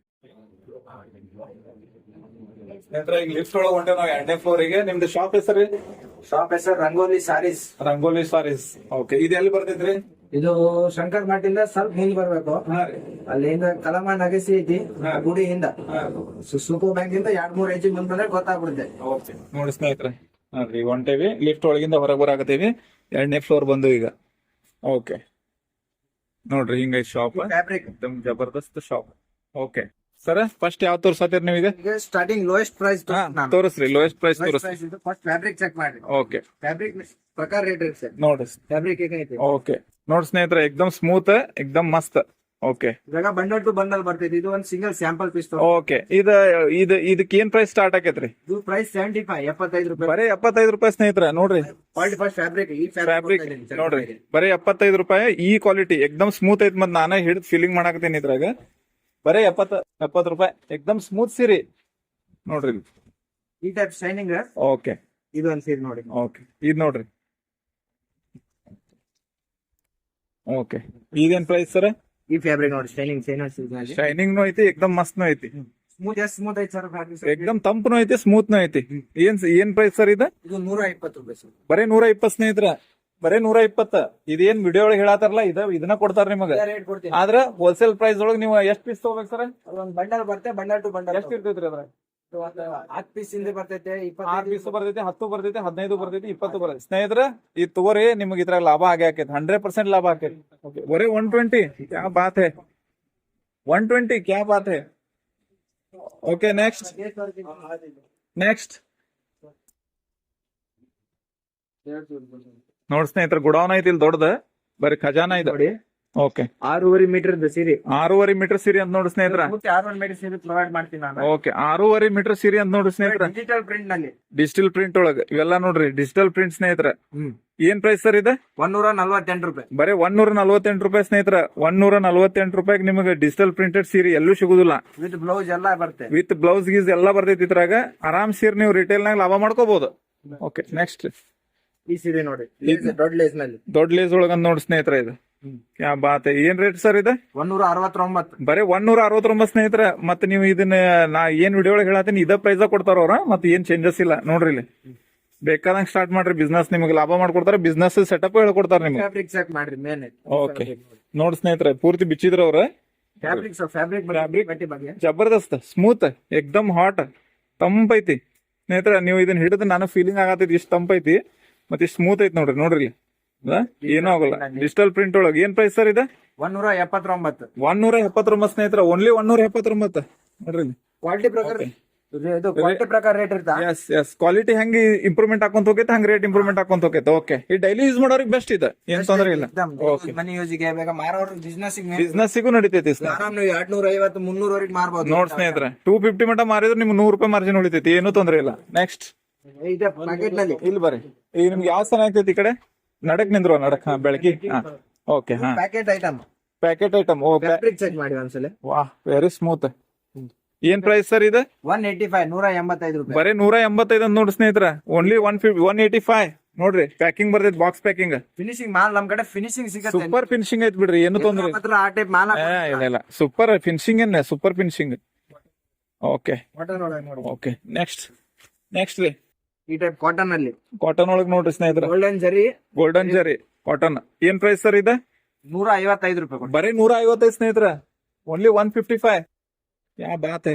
ಸ್ನೇಹಿತರೆ ಈಗ ಲಿಫ್ಟ್ ಒಳಗೆ ಹೊಂಟೆ ನಾವು ಎರಡನೇ ಫ್ಲೋರಿಗೆ ನಿಮ್ದು ಶಾಪ್ ಹೆಸರು? ಶಾಪ್ ಹೆಸರು Rangoli sarees. Rangoli sarees. Okay ಇದು ಎಲ್ಲಿ ಬರ್ತೈತ್ರಿ? ಇದು ಶಂಕರ್ ಮಾಟಿಂದ ಸ್ವಲ್ಪ ಹಿಂದ್ ಬರ್ಬೇಕು. ಅಲ್ಲಿಂದ ಕಲಮ ನಗಸಿ ಐತಿ ಗುಡಿಯಿಂದ. ಸು- ಸುಕೋ ಬ್ಯಾಂಕ್ ಇಂದ ಎರಡ್ ಮೂರ್ ಹೆಜ್ಜೆ ಮುಂದೆ ಬಂದ್ರೆ ಗೊತ್ತಾಗ್ಬಿಡುತ್ತೆ. ಓಕೆ ನೋಡಿ ಸ್ನೇಹಿತರೆ ನೋಡ್ರಿ ಹೊಂಟೇವಿ ಲಿಫ್ಟ್ ಒಳಗಿಂದ ಹೊರಗೆ ಬರಾಕತ್ತೀವಿ. ಎರಡನೇ ಫ್ಲೋರ್ ಬಂದು ಈಗ. ಓಕೆ ನೋಡ್ರಿ ಹಿಂಗೈತ್ ಶಾಪ್ ಫ್ಯಾಬ್ರಿಕ್ ದಮ್ ಜಬರ್ದಸ್ತ್ ಶಾಪ್ ಓಕೆ ಸರ್ ಫಸ್ಟ್ ಯಾವ ತೋರ್ಸತ್ತೀರಿ ನೀವೀಗ ಸ್ಟಾರ್ಟಿಂಗ್ ಲೋಯೆಸ್ಟ್ ಪ್ರೈಸ್ ತೋರಿಸ್ರಿ ಲೋಯೆಸ್ಟ್ ಪ್ರೈಸ್ ತೋರಿಸ್ರಿ. ಫಸ್ಟ್ ಫ್ಯಾಬ್ರಿಕ್ ಚೆಕ್ ಮಾಡಿ ಓಕೆ ಫ್ಯಾಬ್ರಿಕ್ ಪ್ರಕಾರ ರೇಟ್ ಇರುತ್ತೆ. ನೋಡ್ರಿ. ಫ್ಯಾಬ್ರಿಕ್ ಹೇಗೈತೆ? ಓಕೆ ನೋಡಿ ಸ್ನೇಹಿತರೆ ಎಕ್ದಮ್ ಸ್ಮೂತ್ ಎಕ್ದಮ್ ಮಸ್ತ್. ಓಕೆ ಇವಾಗ ಬಂಡಲ್ ಟು ಬಂಡಲ್ ಬರ್ತೈತಿ. ಇದು ಒಂದ್ ಸಿಂಗಲ್ ಸ್ಯಾಂಪಲ್ ಪೀಸ್ ಓಕೆ ಇದು ಇದು ಇದಕ್ಕೆ ಏನ್ ಪ್ರೈಸ್ ಸ್ಟಾರ್ಟ್ ಆಕೈತ್ರಿ? ಇದು ಪ್ರೈಸ್ ಸೆವೆಂಟಿ ಫೈವ್ ಎಪ್ಪತ್ತೈದು ರೂಪಾಯಿ. ಬರೀ ಎಪ್ಪತ್ತೈದು ರೂಪಾಯಿ ಸ್ನೇಹಿತರೆ ನೋಡ್ರಿ. ಕ್ವಾಲಿಟಿ ಫಸ್ಟ್ ಫ್ಯಾಬ್ರಿಕ್ ಈ ಫ್ಯಾಬ್ರಿಕ್ ನೋಡ್ರಿ. ಬರೀ ಎಪ್ಪತ್ತೈದು ರೂಪಾಯಿ ಈ ಕ್ವಾಲಿಟಿ ಎಕ್ದಮ್ ಸ್ಮೂತ್ ಐತ್ ಮತ್ ನಾನೇ ಹಿಡಿದು ಫೀಲಿಂಗ್ ಮಾಡಾಕತ್ತೀನಿ ಇದ್ರಾಗ. ಬರೀ ಎಪ್ಪತ್ತ ಎಪ್ಪತ್ತು ರೂಪಾಯಿ ಎಕ್ದಮ್ ಸ್ಮೂತ್ ಸೀರಿ. ನೋಡ್ರಿ ಈ ಟೈಪ್ ಶೈನಿಂಗ್ ಓಕೆ ಇದು ಒಂದ್ ಸೀರೆ ನೋಡಿ ಓಕೆ ಇದ್ ನೋಡ್ರಿ. ಓಕೆ ಈಗೇನ್ ಪ್ರೈಸ್ ಸರ್? ಈ ಫ್ಯಾಬ್ರಿಕ್ ನೋಡಿ ಶೈನಿಂಗ್ ಶೈನಿಂಗ್ ಶೈನಿಂಗ್ ಐತಿ ಎಕ್ದಮ್ ಮಸ್ತ್ ಐತಿ. ಸ್ಮೂತ್ ಎಷ್ಟು ಸ್ಮೂತ್ ಐತಿ ಸರ್? ಫ್ಯಾಬ್ರಿಕ್ ಎಕ್ದಮ್ ತಂಪನು ಐತಿ ಸ್ಮೂತ್ನು ಐತಿ. ಏನ್ ಏನ್ ಪ್ರೈಸ್ ಸರ್ ಇದು? ಇದು ನೂರ ಇಪ್ಪತ್ತು ರೂಪಾಯಿ ಸರ್. ಬರೇ ನೂರ ಇಪ್ಪತ್ ಸ್ನೇಹಿತರ ಬರೇ ನೂರ ಇಪ್ಪತ್ತ. ಇದೇನ್ ವಿಡಿಯೋ ಒಳಗೆ ಹೇಳತ್ತಾರಲ್ಲ ಇದ ಇದನ್ನ ಕೊಡ್ತಾರ ನಿಮಗ. ರೇಟ್ ಕೊಡ್ತೀನಿ. ಆದ್ರ ಹೋಲ್ಸೇಲ್ ಪ್ರೈಸ್ ಒಳಗೆ ನೀವು ಎಷ್ಟ್ ಪೀಸ್ ತಗೋಬೇಕು ಸರ್? ಒಂದು ಬಂಡಲ್ ಬರುತ್ತೆ ಬಂಡಲ್ ಟು ಬಂಡಲ್ ಎಷ್ಟ್ ಇರ್ತೈತ್ರಿ ಅದ್ರ ಹತ್ತು ಪೀಸ್ ಇಂದ ಬರ್ತೈತೆ ಆರ್ ಪೀಸ್ ಬರ್ತೈತಿ ಹತ್ತು ಬರ್ತೈತಿ ಹದಿನೈದು ಬರ್ತೈತಿ ಇಪ್ಪತ್ತು ಬರ್ತೈತಿ. ಸ್ನೇಹಿತರೆ ಈ ತಗೋರಿ ನಿಮ್ಗೆ ಇದ್ರಾಗ ಲಾಭ ಆಗೇ ಆಕೈತಿ ಹಂಡ್ರೆಡ್ ಪರ್ಸೆಂಟ್ ಲಾಭ ಆಕೈತಿ. ಬರೀ ಒನ್ ಟ್ವೆಂಟಿ ಕ್ಯಾ ಬಾತ್ ಹೇ? ಒನ್ ಟ್ವೆಂಟಿ ಕ್ಯಾ ಬಾತ್ ಹೇ? ಓಕೆ ನೆಕ್ಸ್ಟ್ ನೆಕ್ಸ್ಟ್ ನೋಡ್ ಸ್ನೇಹಿತರ ಗುಡೌನ್ ಐತಿ ಇಲ್ಲಿ ದೊಡ್ಡದ. ಬರೀ ಖಜಾನ ಇದೆ. ನೋಡಿ. ಓಕೆ ಆರೂವರೆ ಮೀಟರ್ ಸೀರೆ. ಆರೂವರೆ ಮೀಟರ್ ಸೀರೆ ಅಂತ ನೋಡಿ ಸ್ನೇಹಿತರ. ಆರೂವರೆ ಮೀಟರ್ ಸೀರೆ ಪ್ರೊವೈಡ್ ಮಾಡ್ತೀನಿ ನಾನು. ಓಕೆ ಆರೂವರೆ ಮೀಟರ್ ಸೀರೆ ಅಂತ ನೋಡಿ ಸ್ನೇಹಿತರ. ಡಿಜಿಟಲ್ ಪ್ರಿಂಟ್ನಲ್ಲಿ. ಡಿಜಿಟಲ್ ಪ್ರಿಂಟ್ ಒಳಗ ಇವೆಲ್ಲ ನೋಡ್ರಿ ಡಿಜಿಟಲ್ ಪ್ರಿಂಟ್ ಸ್ನೇಹಿತರ. ಹ್ಮ್. ಏನ್ ಪ್ರೈಸ್ ಸರ್ ಇದೆ? ಒನ್ನೂರ ನಲ್ವತ್ತೆಂಟು ರೂಪಾಯಿ. ಬರೀ ಒನ್ನೂರ ನಲ್ವತ್ತೆಂಟು ರೂಪಾಯಿ ಸ್ನೇಹಿತರ. ಒನ್ನೂರ ನಲ್ವತ್ತೆಂಟು ರೂಪಾಯಿಗೆ ನಿಮಗೆ ಡಿಜಿಟಲ್ ಪ್ರಿಂಟೆಡ್ ಸೀರೆ ಎಲ್ಲೂ ಸಿಗುದಿಲ್ಲ. ವಿತ್ ಬ್ಲೌಸ್ ಎಲ್ಲ ಬರುತ್ತೆ. ವಿತ್ ಬ್ಲೌಸ್ ಗೀಸ್ ಎಲ್ಲ ಬರ್ತೈತಿ ಇದ್ರಾಗ. ಆರಾಮ್ ಸೀರೆ ನೀವು ರಿಟೇಲ್ ನಾಗ ಲಾಭ ಮಾಡ್ಕೋಬಹುದು ಓಕೆ ನೆಕ್ಸ್ಟ್ ಈ ಸೀರೆ ನೋಡಿ. ದೊಡ್ಡ ಲೇಸ್ನಲ್ಲಿ. ದೊಡ್ಡ ಲೇಸ್ ಒಳಗ ನೋಡಿ ಸ್ನೇಹಿತರ ಇದು. ಯಾ ಬಾತ್ ಏನ್ ರೇಟ್ ಸರ್ ಇದೆ? ಒಂದೂರ ಅರವತ್ತೊಂಬತ್ತು ಬರೀ ಒಂದೂರ ಅರವತ್ತೊಂಬತ್ತು ಸ್ನೇಹಿತರ ಮತ್ತೆ ನೀವು ಇದನ್ನ ನಾ ಏನ್ ವಿಡಿಯೋ ಒಳಗೆ ಹೇಳತ್ತೀನಿ ಇದ ಪ್ರೈಸ್ ಕೊಡ್ತಾರ ಅವ್ರ ಮತ್ತೆ ಏನ್ ಚೇಂಜಸ್ ಇಲ್ಲ ನೋಡ್ರಿ ಇಲ್ಲಿ. ಬೇಕಾದಂಗ್ ಸ್ಟಾರ್ಟ್ ಮಾಡ್ರಿ ಬಿಸ್ನೆಸ್ ನಿಮಗೆ ಲಾಭ ಮಾಡ್ಕೊಡ್ತಾರೆ ಬಿಸ್ನೆಸ್ ಸೆಟಪ್ ಹೇಳ್ಕೊಡ್ತಾರ ನಿಮ್ಗೆ. ಮಾಡ್ರಿ ಓಕೆ ನೋಡ್ ಸ್ನೇಹಿತರೆ ಪೂರ್ತಿ ಬಿಚ್ಚಿದ್ರ ಅವ್ರ? ಫ್ಯಾಬ್ರಿಕ್ ಫ್ಯಾಬ್ರಿಕ್ ಜಬರ್ದಸ್ತ್ ಸ್ಮೂತ್ ಎಕ್ದಮ್ ಹಾಟ್ ತಂಪೈತಿ ಸ್ನೇಹಿತರೆ ನೀವು ಇದನ್ನ ಹಿಡಿದು ನಾನು ಫೀಲಿಂಗ್ ಆಗತ್ತೈತಿ ಇಷ್ಟು ತಂಪೈತಿ ಮತ್ತೆ ಇಷ್ಟ ಸ್ಮೂತ್ ಐತಿ ನೋಡ್ರಿ ನೋಡ್ರಿ ಇಲ್ಲಿ? ಏನೂ ಆಗಲ್ಲ. ಡಿಜಿಟಲ್ ಪ್ರಿಂಟ್ ಒಳಗೆ. ಏನ್ ಪ್ರೈಸ್ ಸರ್ ಇದೆ? ಒಂದೂರ ಎಪ್ಪತ್ತೊಂಬತ್ತು. ಒನ್ನೂರ ಎಪ್ಪತ್ತೊಂಬತ್ತು ಸ್ನೇಹಿತರ ಓನ್ಲಿ ಒನ್ನೂರ ಎಪ್ಪತ್ತೊಂಬತ್ತು. ನೋಡ್ರಿ ಕ್ವಾಲಿಟಿ ಪ್ರಕಾರ ಇದು- ಕ್ವಾಲಿಟಿ ಪ್ರಕಾರ ರೇಟ್ ಇರ್ತಾ ಎಸ್ ಎಸ್ ಕ್ವಾಲಿಟಿ ಹೆಂಗ್ ಇಂಪ್ರೂವ್ಮೆಂಟ್ ಹಾಕೊಂತ ಹೋಗೈತೆ ಹಂಗ ರೇಟ್ ಇಂಪ್ರೂವ್ಮೆಂಟ್ ಹಾಕೊಂತ ಹೋಗೈತೆ. ಓಕೆ ಈ ಡೈಲಿ ಯೂಸ್ ಮಾಡೋರಿಗೆ ಬೆಸ್ಟ್ ಇದೆ. ಏನ್ ತೊಂದ್ರೆ ಇಲ್ಲ. ಓಕೆ ಮನಿ ಯೂಸಿಗೆ ಬೇಗ ಮಾರೋರು ಬಿಸ್ನೆಸ್ ಬಿಸ್ನೆಸ್ಸಿಗೂ ನಡಿತೈತಿ ಸ್ನೇಹಿತರೆ. ಆರಾಮ್ ನೀವು ಎರಡ್ ನೂರ ಐವತ್ತು ಮುನ್ನೂರವರೆಗೆ ಮಾರ್ಬೋದು. ನೋಡ್ ಸ್ನೇಹಿತರೆ ಟೂ ಫಿಫ್ಟಿ ಮಟ ಮಾರಿದ್ರೆ ನಿಮ್ಗೆ ನೂರು ರೂಪಾಯಿ ಮಾರ್ಜಿನ್ ಉಳಿತೈತಿ. ಏನೂ ತೊಂದ್ರೆ ಇಲ್ಲ. ನೆಕ್ಸ್ಟ್ ಇಲ್ಲಿ ಬರ್ರಿ. ಈಗ ನಿಮ್ಗೆ ಯಾವ ಸಲ ಆಗ್ತೈತಿ ಈ ಕಡೆ? ನಡಕ್ ನಿಂದ್ರು ನಡಕ್ ಹಾ ಬೆಳಗ್ಗೆ ಹಾ. ಓಕೆ ಹಾ. ಪ್ಯಾಕೆಟ್ ಐಟಮ್ ಪ್ಯಾಕೆಟ್ ಐಟಮ್ ಓ ಫ್ಯಾಬ್ರಿಕ್ ಚೆಕ್ ಮಾಡಿ ಒಂದ್ಸಲ. ವಾ ವೆರಿ ಸ್ಮೂತ್ ಏನ್ ಪ್ರೈಸ್ ಸರ್ ಇದು? ಒನ್ ಏಟಿ ಫೈವ್ ನೂರ ಎಂಬತ್ತೈದು ರೂಪಾಯಿ. ಬರೀ ನೂರ ಎಂಬತ್ತೈದು ಅಂತ ನೋಡಿ ಸ್ನೇಹಿತರ. Only one fifty one eighty five ನೋಡ್ರಿ ಪ್ಯಾಕಿಂಗ್ ಬರ್ತೈತಿ ಬಾಕ್ಸ್ ಪ್ಯಾಕಿಂಗ್ ಫಿನಿಶಿಂಗ್ ಮಾಲ್ ನಮ್ ಕಡೆ ಫಿನಿಶಿಂಗ್ ಸಿಗುತ್ತೆ. ಸೂಪರ್ ಫಿನಿಶಿಂಗ್ ಐತ್ ಬಿಡ್ರಿ ಏನು ತೊಂದ್ರೆ ಇಲ್ಲ. ಆ ಟೈಪ್ ಮಾಲ್ ಇಲ್ಲ ಇಲ್ಲ. ಸೂಪರ್ ಫಿನಿಶಿಂಗ್ ಏನ್ super finishing okay okay next next ರೀ. ಈ ಟೈಪ್ ಕಾಟನ್ ಅಲ್ಲಿ. ಕಾಟನ್ ಒಳಗ್ ನೋಡ್ರಿ ಸ್ನೇಹಿತರ. ಗೋಲ್ಡನ್ ಜರಿ. ಗೋಲ್ಡನ್ ಜರಿ ಕಾಟನ್ ಏನ್ ಪ್ರೈಸ್ ಸರ್ ಇದೆ? ನೂರ ಐವತ್ತೈದು ರೂಪಾಯಿ. ಬರೀ ನೂರ ಐವತ್ತೈದು ಸ್ನೇಹಿತರ. ಓನ್ಲಿ ಒನ್ ಫಿಫ್ಟಿ ಫೈವ್ ಯಾ ಬಾತ್.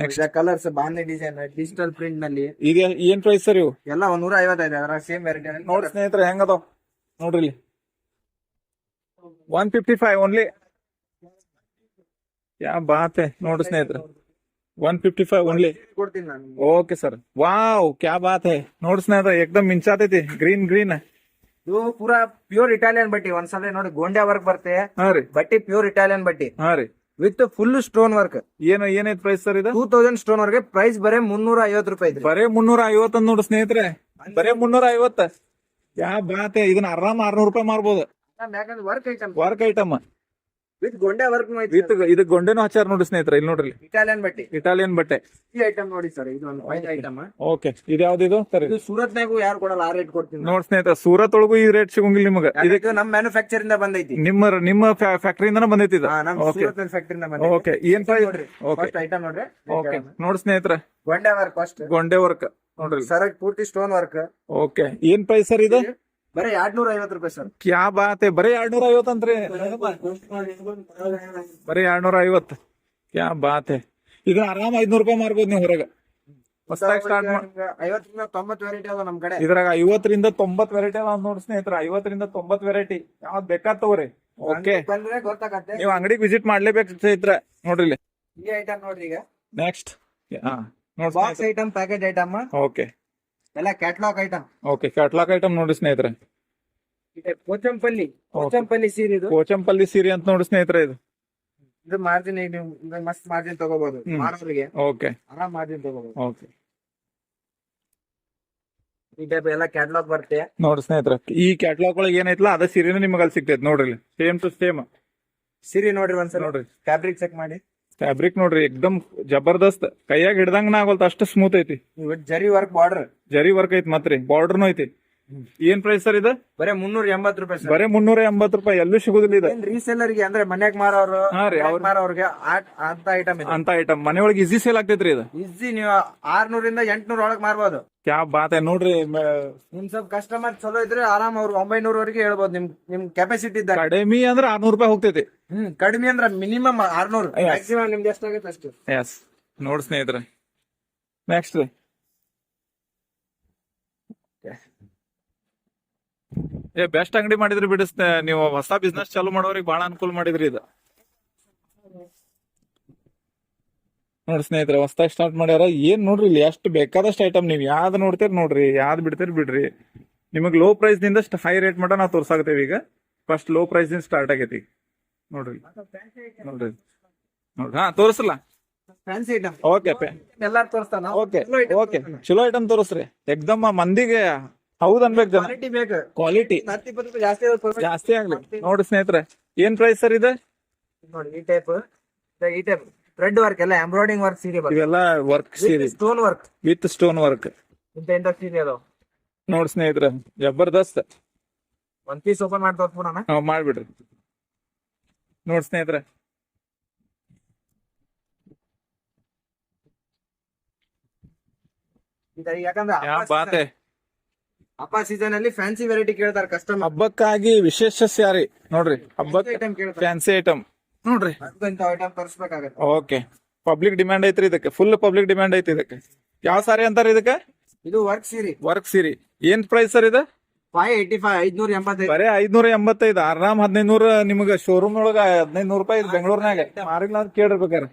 ನೆಕ್ಸ್ಟ್ ಕಲರ್ಸ್ ಬಾಂಧೆ ಡಿಸೈನ್ ಡಿಜಿಟಲ್ ಪ್ರಿಂಟ್ನಲ್ಲಿ. ಈಗ ಏನ್ ಪ್ರೈಸ್ ಸರ್ ಇವು? ಎಲ್ಲ ಒಂದ್ ನೂರ ಐವತ್ತೈದು ಅದರ ಸೇಮ್ ವೆರೈಟಿ ನೋಡ್ರಿ ಸ್ನೇಹಿತರೆ ಹೆಂಗದ ನೋಡ್ರಿ ಇಲ್ಲಿ. ಒನ್ ಫಿಫ್ಟಿ ಫೈವ್ ಓನ್ಲಿ ಯಾ ಬಾತ್. ನೋಡ್ರಿ ಸ್ನೇಹಿತರೆ. ಒನ್ ಫಿಫ್ಟಿ ಫೈವ್ ಓನ್ಲಿ ಕೊಡ್ತೀನಿ ನಾನು ಓಕೆ ಸರ್ ವಾವ್ ಕ್ಯಾ ಬಾತ್ ಹೈ. ನೋಡ್ರಿ ಸ್ನೇಹಿತರೆ ಏಕ್ದಮ್ ಮಿಂಚಾತೈತಿ. ಗ್ರೀನ್ ಗ್ರೀನ್ ಇದು ಪೂರಾ ಪ್ಯೂರ್ ಇಟಾಲಿಯನ್ ಬಟ್ಟಿ. ಒಂದ್ಸಲ ನೋಡಿ ಗೋಂಡ್ಯಾ ವರ್ಕ್ ಬರುತ್ತೆ ಹಾ ರೀ. ಬಟ್ಟಿ ಪ್ಯೂರ್ ಇಟಾಲಿಯನ್ ಬಟ್ಟಿ. ಹಾ ರೀ. ವಿತ್ ಫುಲ್ ಸ್ಟೋನ್ ವರ್ಕ್ ಏನು ಏನೈತ್ ಪ್ರೈಸ್ ಸರ್ ಇದು? ಟೂ ತೌಸಂಡ್ ಸ್ಟೋನ್ ವರ್ಗೆ ಪ್ರೈಸ್ ಬರೇ ಮುನ್ನೂರ ಐವತ್ತು ರೂಪಾಯಿ ಇದೆ ಬರೇ ಮುನ್ನೂರ ಐವತ್ತ ನೋಡು ಸ್ನೇಹಿತರೆ. ಬರೇ ಮುನ್ನೂರ ಐವತ್ತ ಯಾ ಬಾತೆ ಇದನ್ನ ಆರಾಮ್ ಆರ್ನೂರು ರೂಪಾಯಿ ಮಾರ್ಬೋದು. ಯಾಕಂದ್ರೆ work item work item with ಗೊಂಡೆ ವರ್ಕ್ ವಿತ್ ಇದು ಗೊಂಡೆನೂ ಹಚ್ಚಾರ ನೋಡಿ ಸ್ನೇಹಿತರೆ ಇಲ್ಲಿ ನೋಡ್ರಿ. ಇಟಾಲಿಯನ್ ಬಟ್ಟೆ. ಇಟಾಲಿಯನ್ ಬಟ್ಟೆ. ಈ ಐಟಮ್ ನೋಡಿ ಸರ್ ಇದು ಒಂದು ಫೈನ್ ಐಟಮ್ ಓಕೆ ಇದು ಇದು? ಸರಿ. ಇದು ಸೂರತ್ನಾಗೂ ಯಾರು ಕೊಡಲ್ಲ ಆ ರೇಟ್ ಕೊಡ್ತೀನಿ. ನೋಡಿ ಸ್ನೇಹಿತರ ಸೂರತ್ ಒಳಗೂ ಈ ರೇಟ್ ಸಿಗೋಂಗಿಲ್ಲ ನಿಮಗೆ. ಇದಕ್ಕೆ ನಮ್ಮ ನಮ್ ಮ್ಯಾನುಫ್ಯಾಕ್ಚರ್ ಇಂದ ಬಂದೈತಿ. ನಿಮ್ಮ ನಿಮ್ಮ ಫ್ಯಾಕ್ಟರಿ ಇಂದ ಬಂದೈತಿ ಇದು ಹಾ, ನಮ್ ಓಕೆ. ಸೂರತ್ ಫ್ಯಾಕ್ಟರಿ ಇಂದ ಬಂದೈತಿ. ಓಕೆ ಏನ್ ಪ್ರೈಸ್ ನೋಡ್ರಿ ಫಸ್ಟ್ ಐಟಮ್ ನೋಡ್ರಿ. ಓಕೆ. ನೋಡಿ ಸ್ನೇಹಿತರೆ. ಗೊಂಡೆ ವರ್ಕ್ ಫಸ್ಟ್ ಗೊಂಡೆ ವರ್ಕ್ ನೋಡ್ರಿ. ಸರ್ ಪೂರ್ತಿ ಸ್ಟೋನ್ ವರ್ಕ್ ಓಕೆ ಏನ್ ಪ್ರೈಸ್ ಸರ್ ಇದು ಬರೀ ಎರಡ್ನೂರ ಐವತ್ತು ರೂಪಾಯಿ ಸರ್. ಕ್ಯಾ ಬಾತ್? ಬರೀ ಎರಡ್ನೂರ ಐವತ್ತಂತ್ರಿ ಬರೀ ಎರಡ್ನೂರ ಐವತ್ ಕ್ಯಾ ಬಾತ್? ಈಗ ಆರಾಮ್ ಐದ್ನೂರ್ ರೂಪಾಯಿ ಮಾರ್ಬೋದು ನೀವು ಹೊರಗೆ. ಐವತ್ತರಿಂದ ತೊಂಬತ್ ವೆರೈಟಿ ಅದ ನಮ್ ಕಡೆ. ಇದ್ರಾಗ ಐವತ್ತರಿಂದ ತೊಂಬತ್ ವೆರೈಟಿ ಅದಾವ ನೋಡಿ ಸ್ನೇಹಿತರೆ. ಐವತ್ತರಿಂದ ತೊಂಬತ್ ವೆರೈಟಿ ಯಾವ್ದು ಬೇಕಾದ್ ತಗೋರಿ. ಓಕೆ. ಬಂದ್ರೆ ಗೊತ್ತಾಗತ್ತೆ. ನೀವು ಅಂಗಡಿಗೆ ವಿಸಿಟ್ ಮಾಡ್ಲೇಬೇಕು ಸ್ನೇಹಿತರ. ನೋಡ್ರಿ ಇಲ್ಲಿ. ಐಟಮ್ ನೋಡ್ರಿ ಈಗ. ನೆಕ್ಸ್ಟ್ ಹಾ box item package item okay. ಎಲ್ಲ catalogue item okay catalogue item ನೋಡಿ ಸ್ನೇಹಿತರೆ. ಕೋಚಂಪಲ್ಲಿ ಕೋಚಂಪಲ್ಲಿ ಸೀರೆ ಇದು. ಕೋಚಂಪಲ್ಲಿ ಸೀರೆ ಅಂತ ನೋಡಿ ಸ್ನೇಹಿತರೆ ಇದು. ಇದು ಮಾರ್ಜಿನ್ ಈಗ ನೀವು ಮಸ್ತ್ ಮಾರ್ಜಿನ್ ತಗೋಬಹುದು ಮಾರೋರಿಗೆ ಮಾಡೋರಿಗೆ. ಓಕೆ ಆರಾಮ್ ಮಾರ್ಜಿನ್ ತಗೋಬಹುದು ಓಕೆ ಈ ಟೈಪ್ ಎಲ್ಲ ಕ್ಯಾಟ್ಲಾಗ್ ಬರುತ್ತೆ. ನೋಡಿ ಸ್ನೇಹಿತರೆ ಈ ಕ್ಯಾಟ್ಲಾಗ್ ಒಳಗೆ ಏನೈತಲ್ಲ ಅದ ಸೀರೆನೂ ನಿಮಗೆ ಅಲ್ಲಿ ಸಿಗ್ತೈತೆ ನೋಡ್ರಿ ಸೇಮ್ ಟು ಸೇಮ್ ಸೀರೆ ನೋಡ್ರಿ ಒಂದ್ಸಲ. ನೋಡ್ರಿ. ಫ್ಯಾಬ್ರಿಕ್ ಚೆಕ್ ಮಾಡಿ. ಫ್ಯಾಬ್ರಿಕ್ ನೋಡ್ರಿ ಎಕ್ದಮ್ ಜಬರ್ದಸ್ತ್. ಕೈಯಾಗ ಹಿಡ್ದಂಗ ಆಗಲ್ತ ಅಷ್ಟು ಸ್ಮೂತ್ ಐತಿ. ಜರಿ ವರ್ಕ್ ಬಾರ್ಡರ್ ಜರಿ ವರ್ಕ್ ಐತಿ ಮತ್ರಿ ಬಾರ್ಡರ್ನು ಐತಿ. ಏನ್ ಪ್ರೈಸ್ ಸರ್ ಇದು? ಬರೇ ಮುನ್ನೂರ ಎಂಬತ್ ರೂಪಾಯಿ ಸರ್. ಬರೇ ಮುನ್ನೂರ ಎಂಬತ್ ರೂಪಾಯಿ ಎಲ್ಲೂ ಸಿಗುದಿಲ್ಲ ಇದು. ಏನ್ ರೀಸೆಲ್ಲರ್ಗೆ ಅಂದ್ರೆ ಮನ್ಯಾಗ ಮಾರೋರು ಹಾ ರೀ, ಅವ್ರ್- ಮಾರೋರ್ಗೆ ಆ- ಅಂತ ಐಟಮ್ ಇದೆ. ಅಂತ ಐಟಮ್ ಮನೆಯೊಳಗೆ ಈಸಿ ಸೇಲ್ ಆಗ್ತೈತ್ರಿ ಇದು. ಈಸಿ ನೀವು ಆರ್ನೂರಿಂದ ಎಂಟ್ನೂರ ಒಳಗ್ ಮಾರ್ಬೋದು. ಕ್ಯಾ ಬಾತ್ ನೋಡ್ರಿ ಮ- ನಿಮ್ ಸ್ವಲ್ಪ ಕಸ್ಟಮರ್ ಚಲೋ ಇದ್ರೆ ಆರಾಮ್ ಅವ್ರು ಒಂಬೈನೂರವರೆಗೆ ಹೇಳ್ಬೋದು. ನಿಮ್ ನಿಮ್ ಕೆಪಾಸಿಟಿ ಇದ್ದಾಗ. ಕಡಿಮೆ ಅಂದ್ರೆ ಆರ್ನೂರ್ ರೂಪಾಯಿ ಹೋಗ್ತೈತಿ. ಹ್ಮ್ ಕಡಿಮೆ ಅಂದ್ರೆ ಮಿನಿಮಮ್ ಆರ್ನೂರು. ಮ್ಯಾಕ್ಸಿಮಮ್ ನಿಮ್ದು ಎಷ್ಟಾಗುತ್ತೆ ಅಷ್ಟು? ಎಸ್ ನೋಡ್ ಸ್ನೇಹಿತರೆ. ನೆಕ್ಸ್ಟ್ ರೀ. ಏ ಬೆಸ್ಟ್ ಅಂಗಡಿ ಮಾಡಿದ್ರಿ ಬಿಡಿ ಸ್ನೇ- ನೀವು ಹೊಸ ಬಿಸ್ನೆಸ್ ಚಾಲೂ ಮಾಡೋರಿಗೆ ಬಹಳ ಅನುಕೂಲ ಮಾಡಿದ್ರಿ ಇದು. ನೋಡಿ ಸ್ನೇಹಿತರೆ ಹೊಸದಾಗಿ ಸ್ಟಾರ್ಟ್ ಮಾಡ್ಯಾರ. ಏನ್ ನೋಡ್ರಿ ಇಲ್ಲಿ ಎಷ್ಟು ಬೇಕಾದಷ್ಟು ಐಟಮ್ ನೀವು ಯಾವ್ದು ನೋಡ್ತೀರಿ ನೋಡ್ರಿ ಯಾವ್ದು ಬಿಡ್ತೀರಿ ಬಿಡ್ರಿ. ನಿಮಗೆ ಲೋ ಪ್ರೈಸ್ನಿಂದ ಹೈ ರೇಟ್ ಮಟ್ಟ ನಾವು ತೋರ್ಸಾಕತ್ತೇವೆ ಈಗ. ಫಸ್ಟ್ ಲೋ ಪ್ರೈಸ್ನಿಂದ ಸ್ಟಾರ್ಟ್ ಆಗೈತಿ. ನೋಡ್ರಿ. ನೋಡ್ರಿ. ನೋಡ್ರಿ. ಹಾ ತೋರಿಸಲ್ಲ? ಫ್ಯಾನ್ಸಿ ಐಟಮ್ ಓಕೆ ಎಲ್ಲಾರು ತೋರಿಸ್ತಾನ ಓಕೆ ಓಕೆ ಚಲೋ ಐಟಮ್ ತೋರಿಸ್ರಿ. ಎಕ್ದಮ್ ಮಂದಿಗೆ ಹೌದ್ ಅನ್ಬೇಕು ಜನ. ಕ್ವಾಲಿಟಿ ಬೇಕು. ಕ್ವಾಲಿಟಿ ಹತ್ತು ಇಪ್ಪತ್ತು ರೂಪಾಯಿ ಜಾಸ್ತಿ ಆದ್ರೆ ಪರವಾಗಿಲ್ಲ. ಜಾಸ್ತಿ ಆಗ್ಲಿ. ನೋಡಿ ಸ್ನೇಹಿತರೆ ಏನ್ ಪ್ರೈಸ್ ಸರ್ ಇದೆ? ನೋಡಿ ಈ ಟೈಪ್ ಈ ಟೈಪ್ ಥ್ರೆಡ್ ವರ್ಕ್ ಎಲ್ಲ ಎಂಬ್ರಾಯ್ಡಿಂಗ್ ವರ್ಕ್ ಸೀರೆ ಬರ್ತದೆ. ಇವೆಲ್ಲ ವರ್ಕ್ ಸೀರೆ stone work with stone work ಇಂತ ಇಂತ ಸೀರೆ ಅದಾವ ನೋಡಿ ಸ್ನೇಹಿತರೆ ಜಬರ್ದಸ್ತ್. ಒಂದ್ ಪೀಸ್ ಓಪನ್ ಮಾಡಿ ತೋರ್ಸ್ಬೋಣ ನಾವ್ ಮಾಡ್ಬಿಡ್ರಿ. ನೋಡಿ ಸ್ನೇಹಿತರೆ. ಯಾಕಂದ್ರೆ ಯಾ ಬಾತೆ? ಹಬ್ಬ ಸೀಸನ್ ಅಲ್ಲಿ ಫ್ಯಾನ್ಸಿ ವೆರೈಟಿ ಕೇಳ್ತಾರೆ ಕಸ್ಟಮರ್ ಹಬ್ಬಕ್ಕಾಗಿ ವಿಶೇಷ ಸ್ಯಾರಿ. ನೋಡ್ರಿ ಹಬ್ಬಕ್ಕೆ ಐಟಮ್ ಕೇಳ್ತಾರೆ. ಫ್ಯಾನ್ಸಿ ಐಟಮ್ ನೋಡ್ರಿ. ಐಟಮ್ ತರಿಸ್ಬೇಕಾಗತ್ತೆ. ಓಕೆ. ಪಬ್ಲಿಕ್ ಡಿಮ್ಯಾಂಡ್ ಐತ್ರಿ ಇದಕ್ಕೆ. ಫುಲ್ ಪಬ್ಲಿಕ್ ಡಿಮ್ಯಾಂಡ್ ಐತಿ ಇದಕ್ಕೆ. ಯಾವ ಸಾರಿ ಅಂತಾರ ಇದಕ್ಕೆ? ಇದು ವರ್ಕ್ ಸೀರಿ ವರ್ಕ್ ಸೀರಿ ಏನ್ ಪ್ರೈಸ್ ಸರ್ ಇದು? ಫೈವ್ ಏಯ್ಟಿ ಫೈವ್ ಐದ್ನೂರ ಎಂಬತ್ತೈದು. ಬರೇ ಐದ್ನೂರ ಎಂಬತ್ತೈದು. ಆರಾಮ್ ಹದಿನೈದು ನಿಮ್ಗೆ ಶೋರೂಮ್ ಒಳಗ ಹದಿನೈದು ನೂರು ರೂಪಾಯಿ ಬೆಂಗಳೂರಿನಾಗ. ಮಾರಿಲ್ಲ ಅಂತ ಕೇಳಿರ್ಬೇಕಾರ.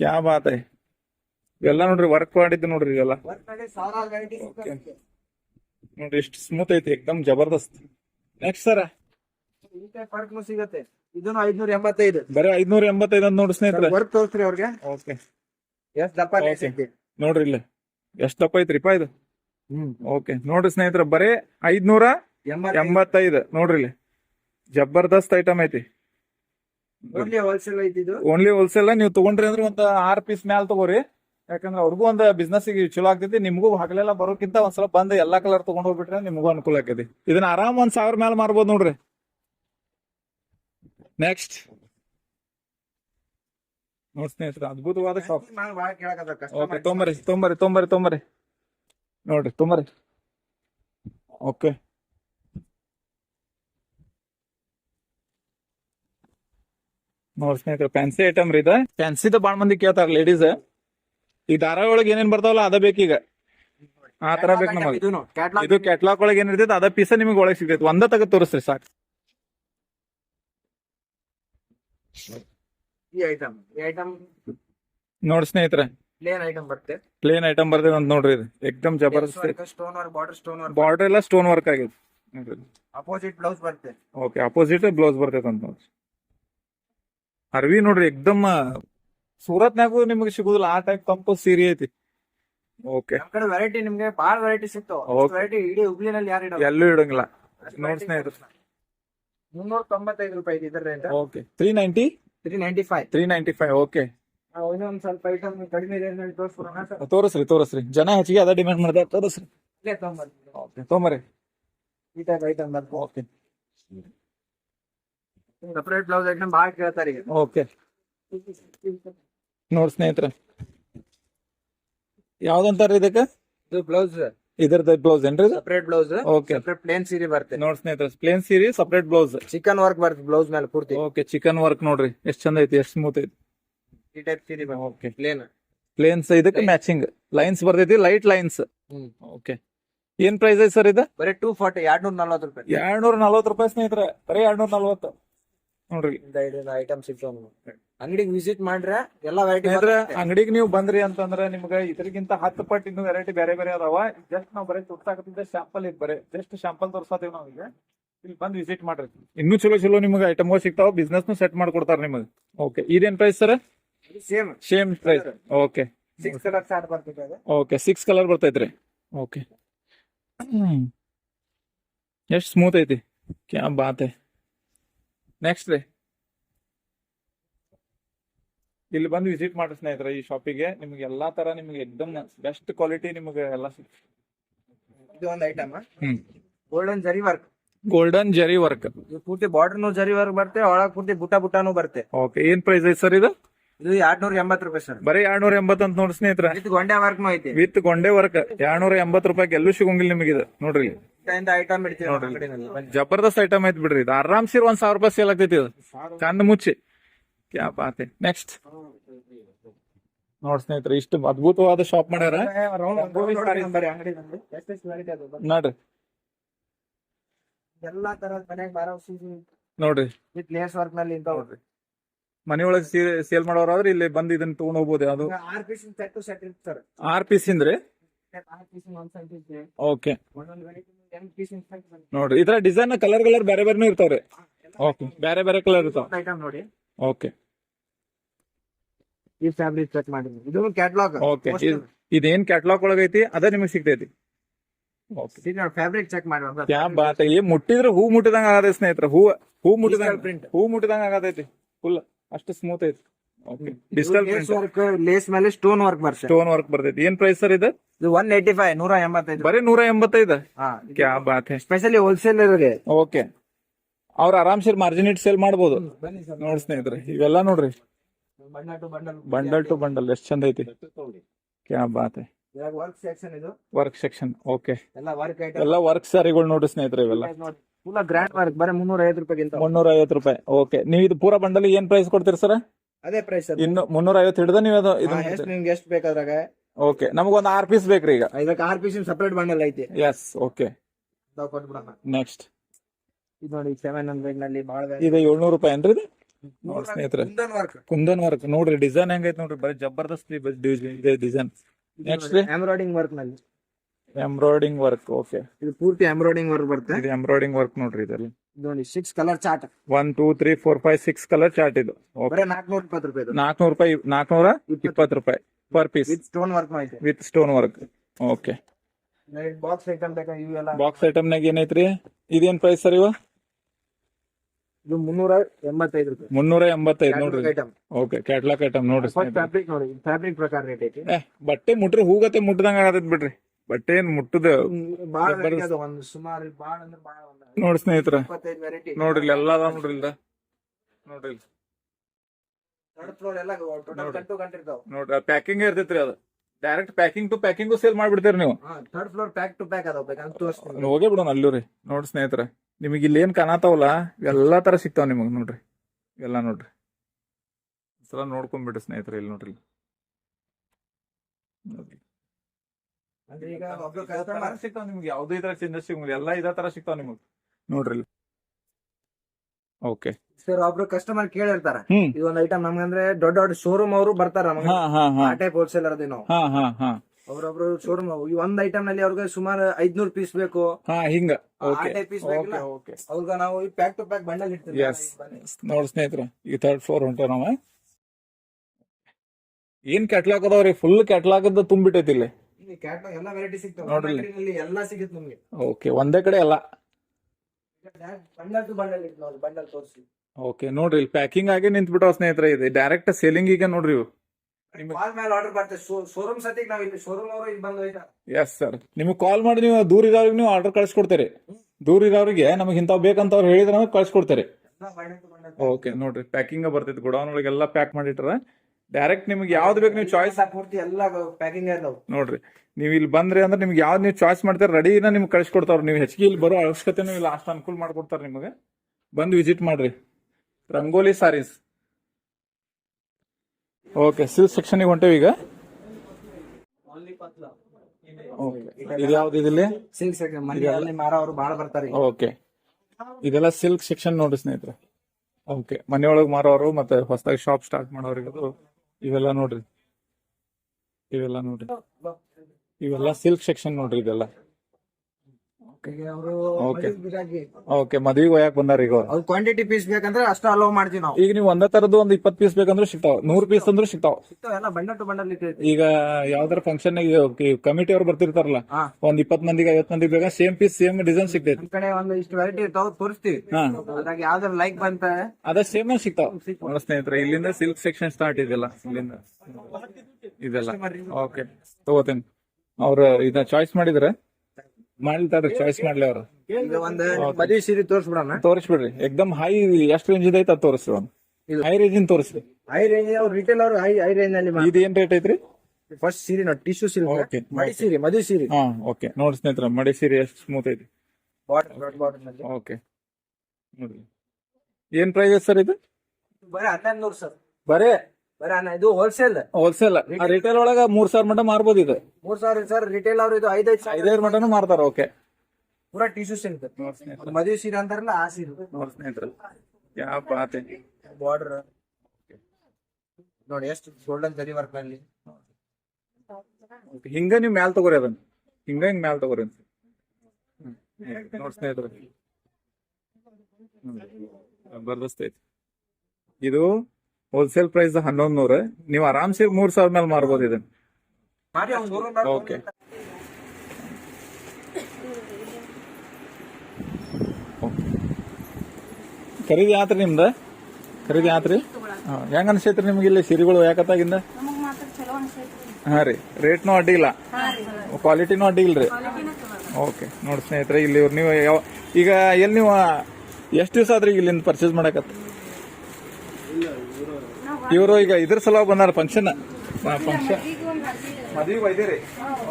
ಕ್ಯಾ ಬಾತ್ ಇವೆಲ್ಲ ನೋಡ್ರಿ ವರ್ಕ್ ಮಾಡಿದ್ದು ನೋಡ್ರಿ ಇವೆಲ್ಲ ವರ್ಕ್ನಲ್ಲಿ ಸಾವಿರಾರು ವೆರೈಟಿ ನೋಡ್ರಿ ಎಷ್ಟು ಸ್ಮೂತ್ ಐತಿ ಎಕ್ದಮ್ ಜಬರ್ದಸ್ತ್. ನೆಕ್ಸ್ಟ್ ಸರ್ ವರ್ಕ್ ಸಿಗತ್ತೆ. ಇದನ್ನು ಐದ್ನೂರ ಎಂಬತ್ತೈದು. ಬರೇ ಐದ್ನೂರ ಎಂಬತ್ತೈದು ಅಂತ ನೋಡ್ರಿ ಸ್ನೇಹಿತರೆ. ವರ್ಕ್ ತೋರಿಸ್ರಿ ಅವ್ರಿಗೆ. ಓಕೆ ಎಷ್ಟ್ ದಪ್ಪ ಐತಿ. ನೋಡ್ರಿ ಇಲ್ಲಿ. ಎಷ್ಟ್ ದಪ್ಪ ಐತ್ರಿಪ್ಪ ಇದು? ಹ್ಮ್. ಓಕೆ ನೋಡ್ರಿ ಸ್ನೇಹಿತರೆ ಬರೇ ಐದ್ನೂರ ಎಂಬತ್ತೈದು. ಎಂಬತ್ತೈದು. ನೋಡ್ರಿ ಇಲ್ಲಿ. ಜಬರ್ದಸ್ತ್ ಐಟಮ್ ಐತಿ. ಓನ್ಲಿ ಹೋಲ್ಸೇಲ್ ಐತಿ ಇದು. ಓನ್ಲಿ ಹೋಲ್ಸೇಲ್ ನೀವು ತಗೊಂಡ್ರಿ ಅಂದ್ರೆ ಒಂದ್ ಆರ್ ಪೀಸ್ ಮ್ಯಾಲ್ ತಗೋರಿ. ಯಾಕಂದ್ರೆ ಅವ್ರಿಗೂ ಒಂದು ಬಿಸ್ನೆಸ್ ಚಲೋ ಆಗ್ತೈತಿ ನಿಮಗೂ ಹಗಲೆಲ್ಲ ಬರೋಕ್ಕಿಂತ ಒಂದ್ಸಲ ಬಂದ್ ಎಲ್ಲಾ ಕಲರ್ ತಗೊಂಡ್ ಹೋಗ್ಬಿಟ್ರೆ ನಿಮಗೂ ಅನುಕೂಲ ಆಕೈತಿ ಇದನ್ನ ಆರಾಮ್ ಒಂದ್ ಸಾವಿರ ಮೇಲೆ ಮಾರ್ಬೋದು ನೋಡ್ರಿ. ನೆಕ್ಸ್ಟ್ ನೋಡ್ ಸ್ನೇಹಿತರೆ ಅದ್ಭುತವಾದ ಶಾಪ್ ಓಕೆ. ತೊಂಬರಿ ತೊಂಬರಿ ತೊಂಬರಿ ತೊಂಬರಿ ನೋಡ್ರಿ ತೊಂಬರಿ ಓಕೆ ನೋಡ್ರಿ ಸ್ನೇಹಿತರೆ ಫ್ಯಾನ್ಸಿ ಐಟಮ್ ರೀ ಇದು. ಫ್ಯಾನ್ಸಿದ ಬಾಳ ಮಂದಿ ಕೇಳ್ತಾರ ಲೇಡೀಸ್ ಈ ಧಾರಾವಾಹಿ ಒಳಗೆ ಏನೇನ್ ಬರ್ತಾವಲ್ಲ ಅದ ಬೇಕೀಗ ಆ ತರ ಬೇಕು ನಮಗ್. ಇದು ಕ್ಯಾಟ್ಲಾಗ್ ಒಳಗೆ ಏನ್ ಇರ್ತೈತೆ ಅದ ಪೀಸ ನಿಮಗೆ ಒಳಗೆ ಸಿಗ್ತೈತಿ. ಒಂದ ತಗ ತೋರಿಸ್ರಿ ಸಾಕು. ಈ ಐಟಮ್ ಈ ಐಟಮ್ ನೋಡಿ ಸ್ನೇಹಿತರೆ. ಪ್ಲೇನ್ ಐಟಮ್ ಬರುತ್ತೆ. ಪ್ಲೇನ್ ಐಟಮ್ ಬರ್ತೈತೆ ಅಂತ ನೋಡ್ರಿ ಇದು. ಎಕ್ದಮ್ ಜಬರ್ದಸ್ತ್. Stone work border stone work border ಎಲ್ಲಾ ಸ್ಟೋನ್ ವರ್ಕ್ ಆಗಿದೆ ಅಪೋಸಿಟ್ ಬ್ಲೌಸ್ ಬರುತ್ತೆ. ಓಕೆ ಅಪೋಸಿಟ್ ಬ್ಲೌಸ್ ಬರ್ತೈತೆ ಅಂತ ನೋಡ್ರಿ. ಅರ್ವಿ ನೋಡ್ರಿ ಎಕ್ದಮ್ ಸೂರತ್ನಾಗೂ ನಿಮಗೆ ಸಿಗುದಿಲ್ಲ. ಆ ಟೈಪ್ ತಂಪು ಸೀರೆ ಐತಿ. ಓಕೆ ನಮ್ ಕಡೆ ವೆರೈಟಿ ನಿಮ್ಗೆ ಬಾಳ ವೆರೈಟಿ Okay. ವೆರೈಟಿ ಇಡೀ ಹುಬ್ಳಿನಲ್ಲಿ ಯಾರು ಇಡೋ ಎಲ್ಲೂ ಇಡಂಗಿಲ್ಲ. ನೋಡಿ ಸ್ನೇಹಿತರೆ. ಮುನ್ನೂರ ತೊಂಬತ್ತೈದು ರೂಪಾಯಿ ಇದೆ ಇದರ rate okay three ninety three ninety five three ninety five okay ಇನ್ನೊಂದ್ ಸ್ವಲ್ಪ ಐಟಮ್ ಕಡಿಮೆ ರೇಂಜ್ನಲ್ಲಿ ತೋರಿಸ್ಬಿಡೋಣ ಸರ್ ತೋರಿಸ್ರಿ ತೋರಿಸ್ರಿ. ಜನ ಹೆಚ್ಚಿಗೆ ಅದ ಡಿಮ್ಯಾಂಡ್ ಮಾಡಿದೆ ತೋರಿಸ್ರಿ. ಇಲ್ಲೇ ಓಕೆ ತೊಂಬರಿ ಈ ಟೈಪ್ ಐಟಮ್ ಬರ್ತದೆ ಓಕೆ ಸಪರೇಟ್ ಬ್ಲೌಸ್ ಐಟಮ್ ಭಾಳ ಕೇಳ್ತಾರೆ ಈಗ. ಓಕೆ ನೋಡ್ ಸ್ನೇಹಿತರೆ. ಯಾವ್ದಂತಾರ ಇದಕ್ಕೆ? ಇದು ಬ್ಲೌಸ್ ಇದರದ ಬ್ಲೌಸ್ ಏನ್ರಿ separate blouse okay separate plain ಸೀರೆ ಬರುತ್ತೆ. ನೋಡ್ ಸ್ನೇಹಿತರೆ ಪ್ಲೇನ್ ಸೀರೆ ಸಪರೇಟ್ ಬ್ಲೌಸ್ ಚಿಕನ್ ವರ್ಕ್ ಬರುತ್ತೆ ಬ್ಲೌಸ್ ಮೇಲೆ ಪೂರ್ತಿ. ಓಕೆ ಚಿಕನ್ ವರ್ಕ್ ನೋಡ್ರಿ. ಎಷ್ಟ್ ಚಂದ ಐತಿ ಎಷ್ಟ್ ಸ್ಮೂತ್ ಐತಿ. ಈ ಟೈಪ್ ಸೀರೆ ಓಕೆ ಪ್ಲೇನ್ ಪ್ಲೇನ್ಸ್ ಇದಕ್ಕೆ ಮ್ಯಾಚಿಂಗ್ ಲೈನ್ಸ್ ಬರ್ತೈತಿ ಲೈಟ್ ಲೈನ್ಸ್ ಓಕೆ ಏನ್ ಪ್ರೈಸ್ ಐತಿ ಸರ್ ಇದು? ಬರೀ ಟೂ ಫಾರ್ಟಿ ಎರಡ್ ನೂರ ನಲ್ವತ್ತು ರೂಪಾಯಿ. ಎರಡ್ನೂರ ನಲ್ವತ್ತು ರೂಪಾಯಿ ಸ್ನೇಹಿತರೆ ಬರೀ ಎರಡ್ನೂರ ನಲ್ವತ್ತು ನೋಡ್ರಿ ಐಟಮ್ ಸಿಗ್ತಾವ ಅಂಗಡಿಗೆ ವಿಸಿಟ್ ಮಾಡ್ರ ಎಲ್ಲಾ ವೆರೈಟಿ ಸ್ನೇಹಿತರೆ ಅಂಗಡಿಗೆ ನೀವು ಬಂದ್ರಿ ಅಂತಂದ್ರೆ ನಿಮ್ಗೆ ಇದ್ರಗಿಂತ ಹತ್ತು ಪಟ್ಟು ಇನ್ನು ವೆರೈಟಿ ಬೇರೆ ಬೇರೆ ಅದಾವ. ಜಸ್ಟ್ ನಾವು ಬರೀ ತುರ್ಸಾಕತ್ತಿದ್ದ ಶಾಂಪಲ್ ಇದ್ ಬರೀ ಜಸ್ಟ್ ಶಾಂಪಲ್ ತೋರ್ಸಾತೀವಿ ನಾವು ಈಗ. ಇಲ್ಲಿ ಬಂದ್ ವಿಸಿಟ್ ಮಾಡ್ರಿ. ಇನ್ನು ಚಲೋ ಚಲೋ ನಿಮ್ಗೆ ಐಟಮ್ ಸಿಗ್ತಾವ ಬಿಸ್ನೆಸ್ ನು ಸೆಟ್ ಮಾಡ್ಕೊಡ್ತಾರ ನಿಮಗೆ. ಓಕೆ ಇದೇನ್ price sir? Same same price okay six colour start ಬರ್ತೈತೆ ಓಕೆ ಸಿಕ್ಸ್ ಕಲರ್ ಬರ್ತೈತ್ರಿ. ಓಕೆ ಎಷ್ಟು ಸ್ಮೂತ್ ಐತಿ. ಕ್ಯಾ ಬಾತ್. ನೆಕ್ಸ್ಟ್ ರೀ. ಇಲ್ಲಿ ಬಂದು ವಿಸಿಟ್ ಮಾಡ್ರಿ ಸ್ನೇಹಿತರೆ ಈ ಶಾಪಿಗೆ ನಿಮ್ಗೆ ಎಲ್ಲಾ ತರ ನಿಮ್ಗೆ ಎಕ್ದಮ್ ಬೆಸ್ಟ್ ಕ್ವಾಲಿಟಿ ನಿಮ್ಗೆ ಎಲ್ಲ ಇದು ಒಂದು item golden zari work golden zari work ಇದು ಪೂರ್ತಿ ಬಾರ್ಡರ್ನು ಜರಿ ವರ್ಕ್ ಬರ್ತೆ ಒಳಗ್ ಪೂರ್ತಿ ಬುಟ್ಟ ಬುಟ್ಟಾನು ಬರ್ತೆ ಓಕೆ ಏನ್ ಪ್ರೈಸ್ ಐತಿ ಸರ್ ಇದು? ಇದು ಎರಡ್ನೂರ ಎಂಬತ್ತು ರೂಪಾಯಿ ಸರ್ ಬರೀ ಎರಡ್ನೂರ ಎಂಬತ್ತು ಅಂತ ನೋಡಿ ಸ್ನೇಹಿತರ. ವಿತ್ ಗೊಂಡೆ ವರ್ಕ್ ಐತಿ. ವಿತ್ ಗೊಂಡೆ ವರ್ಕ್ ಎರಡ್ನೂರ ಎಂಬತ್ತು ರೂಪಾಯಿ ಎಲ್ಲೂ ಸಿಗೋಂಗಿಲ್ಲ ನಿಮಗೆ ಇದು. ನೋಡ್ರಿ ಐಟಮ್ ಇಡ್ತೀವಿ ನೋಡ್ರಿ. ಜಬರ್ದಸ್ತ್ ಐಟಮ್ ಐತಿ ಬಿಡ್ರಿ ಇದು. ಆರಾಮ್ ಸಿರ್ ಒಂದ್ ಸಾವಿರ ರೂಪಾಯಿ ಸೇಲ್ ಆಗ್ತೈತಿ ಇದು. ಚಂದ ಮುಚ್ಚಿ. ಕ್ಯಾ ಬಾತ್ ನೆಕ್ಸ್ಟ್ ನೋಡ್ ಸ್ನೇಹಿತರೆ ಇಷ್ಟು ಅದ್ಭುತವಾದ ಶಾಪ್ ಮಾಡ್ಯಾರ. ನೋಡ್ರಿ. ಎಲ್ಲಾ ತರದ್ ಮನ್ಯಾಗ ಬಾರೋ ನೋಡ್ರಿ. ವಿತ್ ಲೇಸ್ ವರ್ಕ್ನಲ್ಲಿ ನೋಡ್ರಿ. ಮನೆಯೊಳಗೆ ಸೇಲ್ ಮಾಡೋರಾದ್ರೆ ಇಲ್ಲಿ ಬಂದು ಇದನ್ನ ತಗೊಂಡ್ ಹೋಗ್ಬೋದು ಅದು ಆರ್ ಪೀಸ್ ಸೆಟ್ ಟು ಸೆಟ್ ಇರ್ತಾರೆ ಆರ್ ಪೀಸ್ ಇಂದ್ರಿ? ಓಕೆ ನೋಡ್ರಿ. ಇದ್ರ ಡಿಸೈನ್ ಕಲರ್ ಕಲರ್ ಬೇರೆ ಬೇರೆನೂ ಇರ್ತಾವ್ರಿ. ಓಕೆ ಬೇರೆ ಬೇರೆ ಕಲರ್ ಇರ್ತಾವ. ಐಟಮ್ ನೋಡಿ. ಓಕೆ ಈ ಫ್ಯಾಬ್ರಿಕ್ ಚೆಕ್ ಮಾಡಿ ಇದು ಕ್ಯಾಟ್ಲಾಗ್ ಓಕೆ ಇದೇನ್ ಕ್ಯಾಟ್ಲಾಗ್ ಒಳಗೈತಿ ಅದೇ ನಿಮಗೆ ಸಿಗ್ತೈತಿ. ಫ್ಯಾಬ್ರಿಕ್ ಚೆಕ್ ಮಾಡಿ ಏ ಮುಟ್ಟಿದ್ರೆ ಹೂ ಮುಟ್ಟಿದಂಗ ಆಗದೆ ಸ್ನೇಹಿತರೆ. ಹೂ ಹೂ ಮುಟ್ಟಿದಂಗ ಪ್ರಿಂಟ್ ಹೂ ಮುಟ್ಟಿದಂಗ ಆಗತೈತಿ ಫುಲ್ ಅಷ್ಟು ಸ್ಮೂತ್ ಐತಿ. ಡಿಜಿಟಲ್ ಪ್ರಿಂಟ್ ವರ್ಕ್ ಲೇಸ್ ಮೇಲೆ ಸ್ಟೋನ್ ವರ್ಕ್ ಬರ್ತದೆ ಸ್ಟೋನ್ ವರ್ಕ್ ಬರ್ತೈತಿ. ಏನ್ ಪ್ರೈಸ್ ಸರ್ ಇದು? ಇದು ಒನ್ ಏಟಿ ಫೈವ್ ನೂರ ಎಂಬತ್ತೈದು. ಬರೀ ನೂರ ಎಂಬತ್ತೈದು? ಕ್ಯಾ ಬಾತ್. ಸ್ಪೆಷಲಿ ಹೋಲ್ಸೇಲರ್ಗೆ ಓಕೆ ಅವ್ರ ಆರಾಮ್ಸೆ ಮಾರ್ಜಿನ್ ಇಟ್ ಸೇಲ್ ಮಾಡ್ಬೋದು. ನೋಡಿ ನೋಡ್ ಸ್ನೇಹಿತರೆ ಇವೆಲ್ಲ ನೋಡ್ರಿ. ಬಂಡಲ್ ಟು ಬಂಡಲ್ ಎಷ್ಟ್ ಚಂದ ಐತಿ. ಕ್ಯಾ ಬಾತ್. ವರ್ಕ್ ಸೆಕ್ಷನ್ ಇದು. ವರ್ಕ್ ಸೆಕ್ಷನ್ ಓಕೆ ಎಲ್ಲ ವರ್ಕ್ ಐಟಮ್ ಎಲ್ಲ ವರ್ಕ್ ಸಾರಿಗಳು ನೋಡ್ರಿ ಸ್ನೇಹಿತರೆ ಇವೆಲ್ಲ. ನೋಡಿ. ಫುಲ್ ಗ್ರ್ಯಾಂಡ್ ವರ್ಕ್ ಬರೀ ಮುನ್ನೂರ ಐವತ್ತು ಮುನ್ನೂರ ಐವತ್ತು ರೂಪಾಯಿ ಓಕೆ ನೀವು ಇದು ಪೂರಾ ಬಂಡಲ್ ಏನ್ ಪ್ರೈಸ್ ಕೊಡ್ತೀರಿ ಸರ್? ಅದೇ ಪ್ರೈಸ್ ಸರ್ ಇನ್ನು ಮುನ್ನೂರ ಐವತ್ತು ಹಿಡಿದ ನೀವು ಅದು ಇದು ನಿಮ್ಗೆ ಎಷ್ಟು ಬೇಕಾದ್ರಾಗ ಓಕೆ ನಮಗೊಂದು ಆರ್ ಪೀಸ್ ಬೇಕ್ರಿ ಈಗ. ಇದಕ್ಕೆ ಆರ್ ಪೀಸ್ ಸಪರೇಟ್ ಬಂಡಲ್ ಐತಿ. ಎಸ್ ಓಕೆ ನೆಕ್ಸ್ಟ್ ಇದು ನೋಡಿ ಸೆವೆನ್ ಹಂಡ್ರೆಡ್ನಲ್ಲಿ ಬಹಳ ಇದು ಏಳ್ನೂರು ರೂಪಾಯಿ ಏನ್ರಿ ಇದು? ನೋಡಿ ಸ್ನೇಹಿತರೆ. ವರ್ಕ್ ಕುಂದನ್ ವರ್ಕ್ ನೋಡ್ರಿ ಡಿಸೈನ್ ಹೆಂಗೈತೆ ನೋಡ್ರಿ. ಬರೀ ಜಬರ್ದಸ್ತ್ ಇದೆ ಡಿಸೈನ್ ನೆಕ್ಸ್ಟ್ ಎಂಬ್ರಾಯ್ಡಿಂಗ್ ವರ್ಕ್ನಲ್ಲಿ. ಎಂಬ್ರಾಯ್ಡಿಂಗ್ ವರ್ಕ್ ಓಕೆ ಇದು ಪೂರ್ತಿ ಎಂಬ್ರಾಯ್ಡಿಂಗ್ ವರ್ಕ್ ಬರುತ್ತೆ. ಇದು ಎಂಬ್ರಾಯ್ಡಿಂಗ್ ವರ್ಕ್ ನೋಡ್ರಿ ಇದರಲ್ಲಿ. ನೋಡಿ six colour chart one two three four five six colour chart ಇದು. ಓಕೆ ಬರೀ ನಾಲ್ಕನೂರ ಇಪ್ಪತ್ತು ರೂಪಾಯಿ ನಾಲ್ಕನೂರು ರೂಪಾಯಿ ನಾಲ್ಕನೂರ ಇಪ್ಪತ್ತು. ರೂಪಾಯಿ per piece with stone work ಐತೆ with stone work okay box item ಬೇಕಾ? ಇವೆಲ್ಲ. ಬಾಕ್ಸ್ ಐಟಮ್ನಾಗ ಏನೈತ್ರಿ ಇದೇನ್ ಪ್ರೈಸ್ ಸರ್ ಇವ? ಇದು ಮುನ್ನೂರ ಎಂಬತ್ತೈದು ರೂಪಾಯಿ. ಮುನ್ನೂರ ಎಂಬತ್ತೈದು ನೋಡ್ರಿ. ಐಟಮ್ ಓಕೆ ಕ್ಯಾಟ್ಲಾಗ್ ಐಟಮ್ ನೋಡ್ರಿ ಸ್ನೇಹಿತರೆ. ಫ್ಯಾಬ್ರಿಕ್ ನೋಡಿ ಫ್ಯಾಬ್ರಿಕ್ ಪ್ರಕಾರ ರೇಟ್ ಐತಿ. ಏ ಬಟ್ಟೆ ಮುಟ್ರಿ ಹೂಗತೆ ಮುಟ್ಟದಂಗ ಆಗತೈತಿ ಬಿಡ್ರಿ. ಬಟ್ಟೆ ಏನ್ ಮುಟ್ಟದ? ಬಾಳ. ಅದು ಒಂದು ಸುಮಾರು ಬಾಳ ಅಂದ್ರೆ ಬಾಳ ಒಂದ್ ನೋಡ್ರಿ ಸ್ನೇಹಿತರ. ಇಪ್ಪತ್ತೈದು ವೆರೈಟಿ ನೋಡ್ರಿ ಇಲ್ಲಿ ಎಲ್ಲ ಅದಾವ ನೋಡ್ರಿ ಇಲ್ದ? ನೋಡ್ರಿ ಇಲ್ಲಿ. ಥರ್ಡ್ ಫ್ಲೋರ್ ಎಲ್ಲ ಟೋಟಲ್ ನೋಡ್ರಿ. ಗಂಟು ಗಂಟು ಇರ್ತಾವ. ನೋಡ್ರಿ ಪ್ಯಾಕಿಂಗ್ ಇರ್ತೈತ್ರಿ ಅದು. Direct packing to packing sale ಮಾಡ್ಬಿಡ್ತೀರಿ ನೀವು. Third floor pack to pack ಅದಾವ ಬೇಕಂತ ತೋರಿಸ್ತೀನಿ. ಹೋಗೇ ಬಿಡೋಣ ಅಲ್ಲೂ ರೀ ನೋಡ್ರಿ ಸ್ನೇಹಿತರೆ. ನಿಮಗೆ ಇಲ್ಲಿ ಏನ್ ಕಾಣತಾವಲ್ಲ ಎಲ್ಲಾ ತರ ಸಿಗ್ತಾವ ನಿಮಗ್ ನೋಡ್ರಿ. ಎಲ್ಲ ನೋಡ್ರಿ. ಸಲ ನೋಡ್ಕೊಂಡ್ಬಿಡ್ರಿ ಸ್ನೇಹಿತರೆ ಇಲ್ಲಿ ನೋಡ್ರಿ ಸಿಗ್ತಾವ ನಿಮ್ಗೆ ಯಾವುದೇ ಇದ್ರ ಸಿಗಂಗಿಲ್ಲ ಎಲ್ಲಾ ಇದೇ ತರ ಸಿಗ್ತಾವ ನಿಮಗ್. ನೋಡ್ರಿ ಓಕೆ. ಸರ್ ಒಬ್ರು ಕಸ್ಟಮರ್ ಕೇಳಿರ್ತಾರ. ಈ ಒಂದು ಐಟಮ್ ನಮ್ಗಂದ್ರೆ ದೊಡ್ಡ ದೊಡ್ಡ ಶೋರೂಮ್ ಅವರು ಬರ್ತಾರ ನಮ್ಗೆ. ಆ ಟೈಪ್ ಹೋಲ್ಸೇಲರ್ ನಾವು. ಹಾ ಹಾ ಹಾ. ಅವ್ರೊಬ್ರು ಶೋರೂಮ್ ಈ ಒಂದ್ ಐಟಮ್ನಲ್ಲಿ ಅವ್ರಿಗೆ ಸುಮಾರು ಐದ್ನೂರ್ ಪೀಸ್ ಬೇಕು. ಹಾ ಹಿಂಗ. ಓಕೆ ಪೀಸ್ ಓಕೆ ಓಕೆ ಅವ್ರಿಗೆ ನಾವು ಪ್ಯಾಕ್ ಟು ಪ್ಯಾಕ್ ಬಂಡಲ್ ಇಡ್ತೀವಿ ಎಸ್ ನೋಡ್ ಸ್ನೇಹಿತರೆ ಈ ಥರ್ಡ್ ಫ್ಲೋರ್ ಹೊಂಟೇವ್ ನಾವ. ಏನ್ ಕ್ಯಾಟ್ಲಾಗ್ ಅದಾವ್ರಿ ಫುಲ್ ಕ್ಯಾಟ್ಲಾಗ್ ಅದ ತುಂಬಿಟ್ಟೈತಿ ಇಲ್ಲಿ. ಕ್ಯಾಟ್ಲಾಗ್ ಎಲ್ಲಾ ವೆರೈಟಿ ಸಿಗ್ತಾವ. ನೋಡ್ರಿ. ಎಲ್ಲಾ ಎಲ್ಲ ಸಿಗುತ್ತೆ ನಮ್ಗೆ. ಓಕೆ ಒಂದೇ ಕಡೆ ಎಲ್ಲ. ಬಂಡಲ್ ಟು ಬಂಡಲ್ ಇಡ್ತೀವಿ ಬಂಡಲ್ ತೋರಿಸಿ. ಓಕೆ ನೋಡ್ರಿ ಇಲ್ಲಿ ಪ್ಯಾಕಿಂಗ್ ಆಗಿ ನಿಂತ್ಬಿಟ್ಟು ಸ್ನೇಹಿತರೆ ಇದು ಡೈರೆಕ್ಟ್ ಸೇಲಿಂಗ್ ಈಗ ನೋಡ್ರಿ ಇವು. ಕಾಲ್ ಮೇಲೆ ಆರ್ಡರ್ ಬರ್ತದೆ. ಶೋರೂಮ್ ಸತಿಗೆ ನಾವು ಇಲ್ಲಿ ಶೋರೂಮ್ ಅವರು ಇಲ್ಲಿ ಬಂದು ಹೋಯ್ತಾ? ಎಸ್ ಸರ್ ನಿಮಗೆ ಕಾಲ್ ಮಾಡಿ ನೀವು ದೂರ ಇರೋರಿಗೆ ನೀವು ಆರ್ಡರ್ ಕಳಿಸ್ಕೊಡ್ತೀರಿ. ದೂರ ಇರೋರಿಗೆ ನಮಗೆ ಇಂಥವ್ ಬೇಕಂತ ಅವ್ರು ಹೇಳಿದ್ರೆ ನಮಗೆ ಕಳಿಸ್ಕೊಡ್ತೀರಿ. ಎಲ್ಲ ಓಕೆ ನೋಡ್ರಿ. ಪ್ಯಾಕಿಂಗ್ ಬರ್ತೈತಿ. ಗುಡೌನ್ ಒಳಗೆಲ್ಲ ಪ್ಯಾಕ್ ಮಾಡಿಟ್ರ ಡೈರೆಕ್ಟ್ ನಿಮ್ಗೆ ಯಾವ್ದು ಬೇಕು ನೀವು ಚಾಯ್ಸ್ ಪೂರ್ತಿ ಎಲ್ಲ ಪ್ಯಾಕಿಂಗ್ ನೋಡ್ರಿ. ನೀವು ಇಲ್ಲಿ ಬಂದ್ರಿ ಅಂದ್ರೆ ನಿಮ್ಗೆ ಯಾವ್ದು ನೀವು ಚಾಯ್ಸ್ ಮಾಡ್ತಾರೆ ರೆಡಿನ ನಿಮ್ಗೆ ಕಳ್ಸಿಕೊಡ್ತಾವ್ರ. ನೀವು ಹೆಚ್ಚಿಗೆ ಇಲ್ಲಿ ಬರೋ ಅವಶ್ಯಕತೆ ಇಲ್ಲ ಅಷ್ಟು ಅನುಕೂಲ ಮಾಡ್ಕೊಡ್ತಾರ ನಿಮಗೆ. ಬಂದು ವಿಸಿಟ್ ಮಾಡ್ರಿ. ರಂಗೋಲಿ ಸಾರೀಸ್ ಓಕೆ ಸಿಲ್ಕ್ ಸೆಕ್ಷನ್ಗೆ ಹೊಂಟೇವಿ ಈಗ. ಓಕೆ ಇದು ಯಾವ್ದು ಇದಿಲ್ಲಿ? ಸಿಲ್ಕ್ ಸೆಕ್ಷನ್ ಮನೆಯಲ್ಲಿ ಮಾರೋರು ಬಾಳ ಬರ್ತಾರೆ ಓಕೆ ಇದೆಲ್ಲ ಸಿಲ್ಕ್ ಸೆಕ್ಷನ್ ನೋಡ್ರಿ ಸ್ನೇಹಿತರೆ. ಓಕೆ ಮನೆಯೊಳಗೆ ಮಾರೋರು ಮತ್ತೆ ಹೊಸದಾಗಿ ಶಾಪ್ ಸ್ಟಾರ್ಟ್ ಮಾಡೋರಿಗೆ ಅದು ಇವೆಲ್ಲ ನೋಡ್ರಿ. ಇವೆಲ್ಲ ನೋಡ್ರಿ. ಇವೆಲ್ಲ ಸಿಲ್ಕ್ ಸೆಕ್ಷನ್ ನೋಡ್ರಿ ಇದೆಲ್ಲ. Okay. ಓಕೆ. ಮದ್ವಿಗೆ ಒಯ್ಯಾಕ್ ಬಂದಾರ ಈಗ ಅವ್ರು. ಕ್ವಾಂಟಿಟಿ ಪೀಸ್ ಬೇಕಂದ್ರೆ ಅಷ್ಟು ಅಲೋ ಮಾಡ್ತೀವಿ ನಾವು. ಈಗ ನೀವು ಒಂದೇ ತರದ್ದು ಒಂದ್ ಇಪ್ಪತ್ ಪೀಸ್ ಬೇಕಂದ್ರೆ ಸಿಗ್ತಾವ. ನೂರ್ ಪೀಸ್ ಅಂದ್ರೂ ಸಿಗ್ತಾವ. ಸಿಗ್ತಾವ ಎಲ್ಲ ಬಂಡ ಟು ಬಂಡಲ್ ಈಗ ಯಾವ್ದಾರ ಫಂಕ್ಷನ್ ಕಮಿಟಿ ಅವ್ರು ಬರ್ತಿರ್ತಾರಲ್ಲ ಹಾ. ಒಂದ್ ಇಪ್ಪತ್ ಮಂದಿಗೆ ಐವತ್ ಮಂದಿಗೆ ಬೇಕಾ ಸೇಮ್ ಪೀಸ್ ಸೇಮ್ ಡಿಸೈನ್ ಸಿಗ್ತೈತಿ. ನಮ್ ಕಡೆ ಒಂದು ಇಷ್ಟು ವೆರೈಟಿ ಇರ್ತಾವ ತೋರಿಸ್ತೀವಿ. ಹಾ. ಅದ್ರಾಗ ಯಾವ್ದಾರ ಲೈಕ್ ಬಂತ ಅದ ಸೇಮ್ ಸಿಗ್ತಾವ. ನೋಡ ಸ್ನೇಹಿತರೆ ಇಲ್ಲಿಂದ ಸಿಲ್ಕ್ ಸೆಕ್ಷನ್ ಸ್ಟಾರ್ಟ್ ಇದೆಯಲ್ಲ ಇಲ್ಲಿಂದ. ಇದೆಲ್ಲ. ಓಕೆ ತಗೋತೀನಿ. ಅವ್ರ ಇದ ಚಾಯ್ಸ್ ಮಾಡಿದ್ರೆ ಮಾಡ್ತಾರೆ ಚಾಯ್ಸ್ ಮಾಡ್ಲಿ ಅವ್ರು. ಈಗ ಒಂದ್ ಮದುವೆ ಸೀರೆ ತೋರಿಸ್ಬಿಡೋಣ. ತೋರಿಸ್ಬಿಡ್ರಿ. ಎಕ್ದಮ್ ಹೈ ಎಷ್ಟ್ ರೇಂಜ್ ಐತೆ ಅದ್ ತೋರಿಸ್ರಿ ಒಂದು ಇದು. ಹೈ ರೇಂಜ್ ತೋರಿಸ್ರಿ. ಹೈ ರೇಂಜ್ ಅವ್ರು ರಿಟೇಲ್ ಅವ್ರು ಹೈ ಹೈ ರೇಂಜ್ನಲ್ಲಿ ಇದು ಏನ್ ರೇಟ್ ಐತ್ರಿ? ಫಸ್ಟ್ ಸೀರೆ ನೋಡಿ ಟಿಶ್ಯೂ ಸೀರೆ Okay, ಮಡಿ ಸೀರೆ ಮದುವೆ ಸೀರೆ ಹಾ ಓಕೆ ನೋಡಿ ಸ್ನೇಹಿತರೆ ಮಡಿ ಸೀರೆ ಎಷ್ಟು ಸ್ಮೂತ್ ಐತಿ. ಬಾಟಲ್ ಬಾಟಲ್ನಲ್ಲಿ ಓಕೆ ನೋಡ್ರಿ. ಏನ್ ಪ್ರೈಸ್ ಸರ್ ಇದು? ಬರೀ ಹನ್ನೊಂದು ನೂರು ಸರ್. ಬರೇ ಬರೀ ಹನ್ನ ಇದು ಹೋಲ್ಸೇಲ್ ಹೋಲ್ಸೇಲ್ ರಿಟೇಲ್ ಒಳಗ ಮೂರ್ ಸಾವಿರ ಮಟ ಮಾರ್ಬೋದು ಇದು. ಮೂರ್ ಸಾವಿರ ಸರ್ ರಿಟೇಲ್ ಅವ್ರು ಇದು ಐದೈದು ಸಾವಿರ. ಐದೈದು ಮಟನು ಮಾರ್ತಾರ ಓಕೆ ಪೂರಾ ಟಿಶ್ಯೂ ಸ್ನೇಹಿತರೆ. ಮದುವೆ ಸೀರೆ ಅಂತಾರಲ್ಲ ಆ ಸೀರೆ ನೋಡ್ ಸ್ನೇಹಿತರೆ. ಯಾ ಪಾತೆ. ಬಾರ್ಡರ್ ನೋಡಿ ಎಷ್ಟು ಗೋಲ್ಡನ್ ಜರಿ ವರ್ಕ್ ಅಲ್ಲಿ ಹಿಂಗ ನೀವು ಮ್ಯಾಲ್ ತಗೋರಿ ಅದನ್ನ. ಹಿಂಗ ಹಿಂಗ್ ಮ್ಯಾಲ್ ತಗೋರಿ ಅಂತ. ನೋಡ್ ಸ್ನೇಹಿತರೆ. ಜಬರ್ದಸ್ತ್ ಐತಿ ಇದು ಹೋಲ್ಸೇಲ್ ಪ್ರೈಸ್ ಹನ್ನೊಂದ್ ನೂರ ನೀವು ಆರಾಮ್ಸೆ ಮೂರ್ ಸಾವಿರ ಮೇಲೆ ಮಾರ್ಬೋದು ಇದನ್ನ. ಓಕೆ ಖರೀದಿ ಆತ್ರಿ ನಿಮ್ದ? ಖರೀದಿ ಆತ್ರಿ ಹಾ ಹೆಂಗ ಅನ್ಸೈತ್ರಿ ನಿಮ್ಗೆ ಇಲ್ಲಿ ಸಿರಿಗಳು ಯಾಕತ್ತಾಗಿಂದ? ಹಾ ರೀ ರೇಟ್ನು ಅಡ್ಡಿ ಇಲ್ಲ ಕ್ವಾಲಿಟಿನೂ ಅಡ್ಡಿ ಇಲ್ರಿ ಓಕೆ ನೋಡಿ ಸ್ನೇಹಿತರೆ ಇಲ್ಲಿ ಇವ್ರು ನೀವು ಯಾವ ಈಗ ಎಲ್ಲಿ ನೀವು ಎಷ್ಟು ದಿವಸ ಆದ್ರಿ ಇಲ್ಲಿಂದ ಪರ್ಚೇಸ್ ಮಾಡಕತ್ತ? ಇವರು ಈಗ ಇದ್ರ ಸಲ ಬಂದಾರ ಫಂಕ್ಷನ್ ಫಂಕ್ಷನ್ ಮದ್ವಿಗೆ ಒಯ್ದಿರಿ.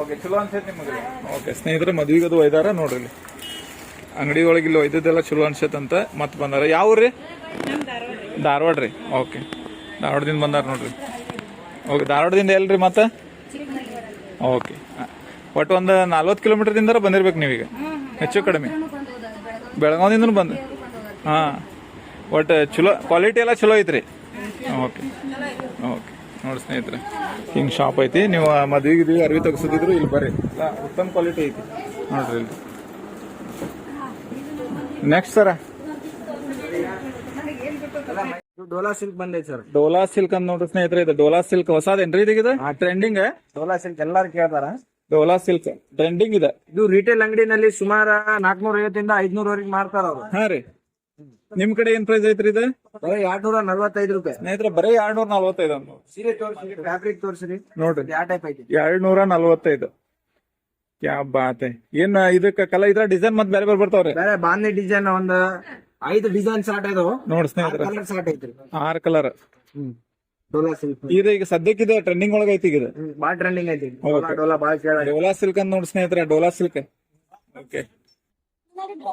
ಓಕೆ ಚಲೋ ಅನ್ಸೈತಿ ನಿಮಗೆ. ಓಕೆ ಸ್ನೇಹಿತರೆ ಮದ್ವಿಗದು ಅದು ಒಯ್ದಾರ ನೋಡ್ರಿ ಇಲ್ಲಿ. ಅಂಗಡಿ ಒಳಗೆ ಇಲ್ಲಿ ಒಯ್ದದ್ದೆಲ್ಲ ಚಲೋ ಅನ್ಸೈತಂತ ಮತ್ತೆ ಬಂದಾರ. ಯಾವ ರೀ? ಧಾರವಾಡ ರೀ. ಓಕೆ. ಧಾರವಾಡದಿಂದ ಬಂದಾರ ನೋಡ್ರಿ. ಓಕೆ ಧಾರವಾಡದಿಂದ ಎಲ್ರಿ ಮತ್ತೆ? ಓಕೆ. ಒಟ್ಟು ಒಂದು ನಲ್ವತ್ತು ಕಿಲೋಮೀಟರ್ದಿಂದ ಬಂದಿರ್ಬೇಕು ನೀವೀಗ. ಹೆಚ್ಚು ಕಡಿಮೆ. ಬೆಳಗಾವಿಂದ ಬಂದು ಹಾಂ. ಒಟ್ಟು ಚಲೋ ಕ್ವಾಲಿಟಿ ಎಲ್ಲ ಚಲೋ ಐತ್ರಿ. ಓಕೆ. ಓಕೆ. ನೋಡಿ ಸ್ನೇಹಿತರೆ ಹಿಂಗೆ ಶಾಪ್ ಐತಿ. ನೀವು ಮದುವೆಗೆ ಗಿದ್ವಿಗೆ ಅರ್ವಿ ತೆಗ್ಸೋದಿದ್ರು ಇಲ್ಲಿ ಬರ್ರಿ. ಉತ್ತಮ ಕ್ವಾಲಿಟಿ ಐತಿ. ನೋಡ್ರಿ ಇಲ್ಲಿ. ನೆಕ್ಸ್ಟ್ ಸರ ಇದು ಡೋಲಾ ಸಿಲ್ಕ್ ಬಂದೈತಿ ಸರ್ ಡೋಲಾ ಸಿಲ್ಕ್ ಅಂತ ನೋಡ್ರಿ ಸ್ನೇಹಿತರೆ ಇದು ಡೋಲಾ ಸಿಲ್ಕ್ ಹೊಸದೇನ್ರಿ ಇದೀಗ ಟ್ರೆಂಡಿಂಗ್ ಡೋಲಾ ಸಿಲ್ಕ್ ಎಲ್ಲಾರು ಕೇಳ್ತಾರ? ಡೋಲಾ ಸಿಲ್ಕ್ ಟ್ರೆಂಡಿಂಗ್ ಇದೆ. ಇದು ರಿಟೇಲ್ ಅಂಗಡಿನಲ್ಲಿ ಸುಮಾರು ನಾಲ್ಕನೂರ ಐವತ್ತಿಂದ ಐದ್ನೂರವರೆಗೆ ಮಾರ್ತಾರ ಅವ್ರು. ಹಾ ರೀ. ನಿಮ್ ಕಡೆ ಏನ್ ಪ್ರೈಸ್ ಐತ್ರಿ ಇದು? ಬರೀ ಎರಡ್ನೂರ ನಲ್ವತ್ತೈದು ರೂಪಾಯಿ. ಸ್ನೇಹಿತರೆ ಬರೀ ಎರಡ್ನೂರ ನಲ್ವತ್ತೈದು ಅಂತ ಸೀರೆ ತೋರಿಸಿ ಫ್ಯಾಬ್ರಿಕ್ ತೋರಿಸ್ರಿ. ನೋಡ್ರಿ. ಯಾವ ಟೈಪ್ ಐತಿ? ಎರಡ್ ನೂರ ನಲ್ವತ್ತೈದು. ಕ್ಯಾ ಬಾತ್. ಏನ್ ಇದಕ್ಕ ಕಲ ಇದ್ರ ಡಿಸೈನ್ ಮತ್ ಬೇರೆ ಬೇರೆ ಬರ್ತಾವ್ರಿ? ಬೇರೆ ಬಾಂಧಿ ಡಿಸೈನ್ ಒಂದ್ ಐದು ಡಿಸೈನ್ ಸ್ಟಾರ್ಟ್ ಇದಾವ ನೋಡ್ ಸ್ನೇಹಿತರ. ಕಲರ್ ಸ್ಟಾರ್ಟ್ ಐತ್ರಿ. ಆರ್ ಕಲರ್ ಹ್ಮ್. ಡೋಲಾ ಸಿಲ್ಕ್. ಇದು ಈಗ ಸದ್ಯಕ್ಕೆ ಇದು ಟ್ರೆಂಡಿಂಗ್ ಒಳಗ ಐತಿ ಈಗ ಇದು? ಬಾಳ ಟ್ರೆಂಡಿಂಗ್ ಐತಿ ಡೋಲಾ ಡೋಲಾ ಬಾಳ ಕೇಳ ಡೋಲಾ ಸಿಲ್ಕ್ ಅಂತ ನೋಡ್ ಸ್ನೇಹಿತರೆ dola silk. Okay.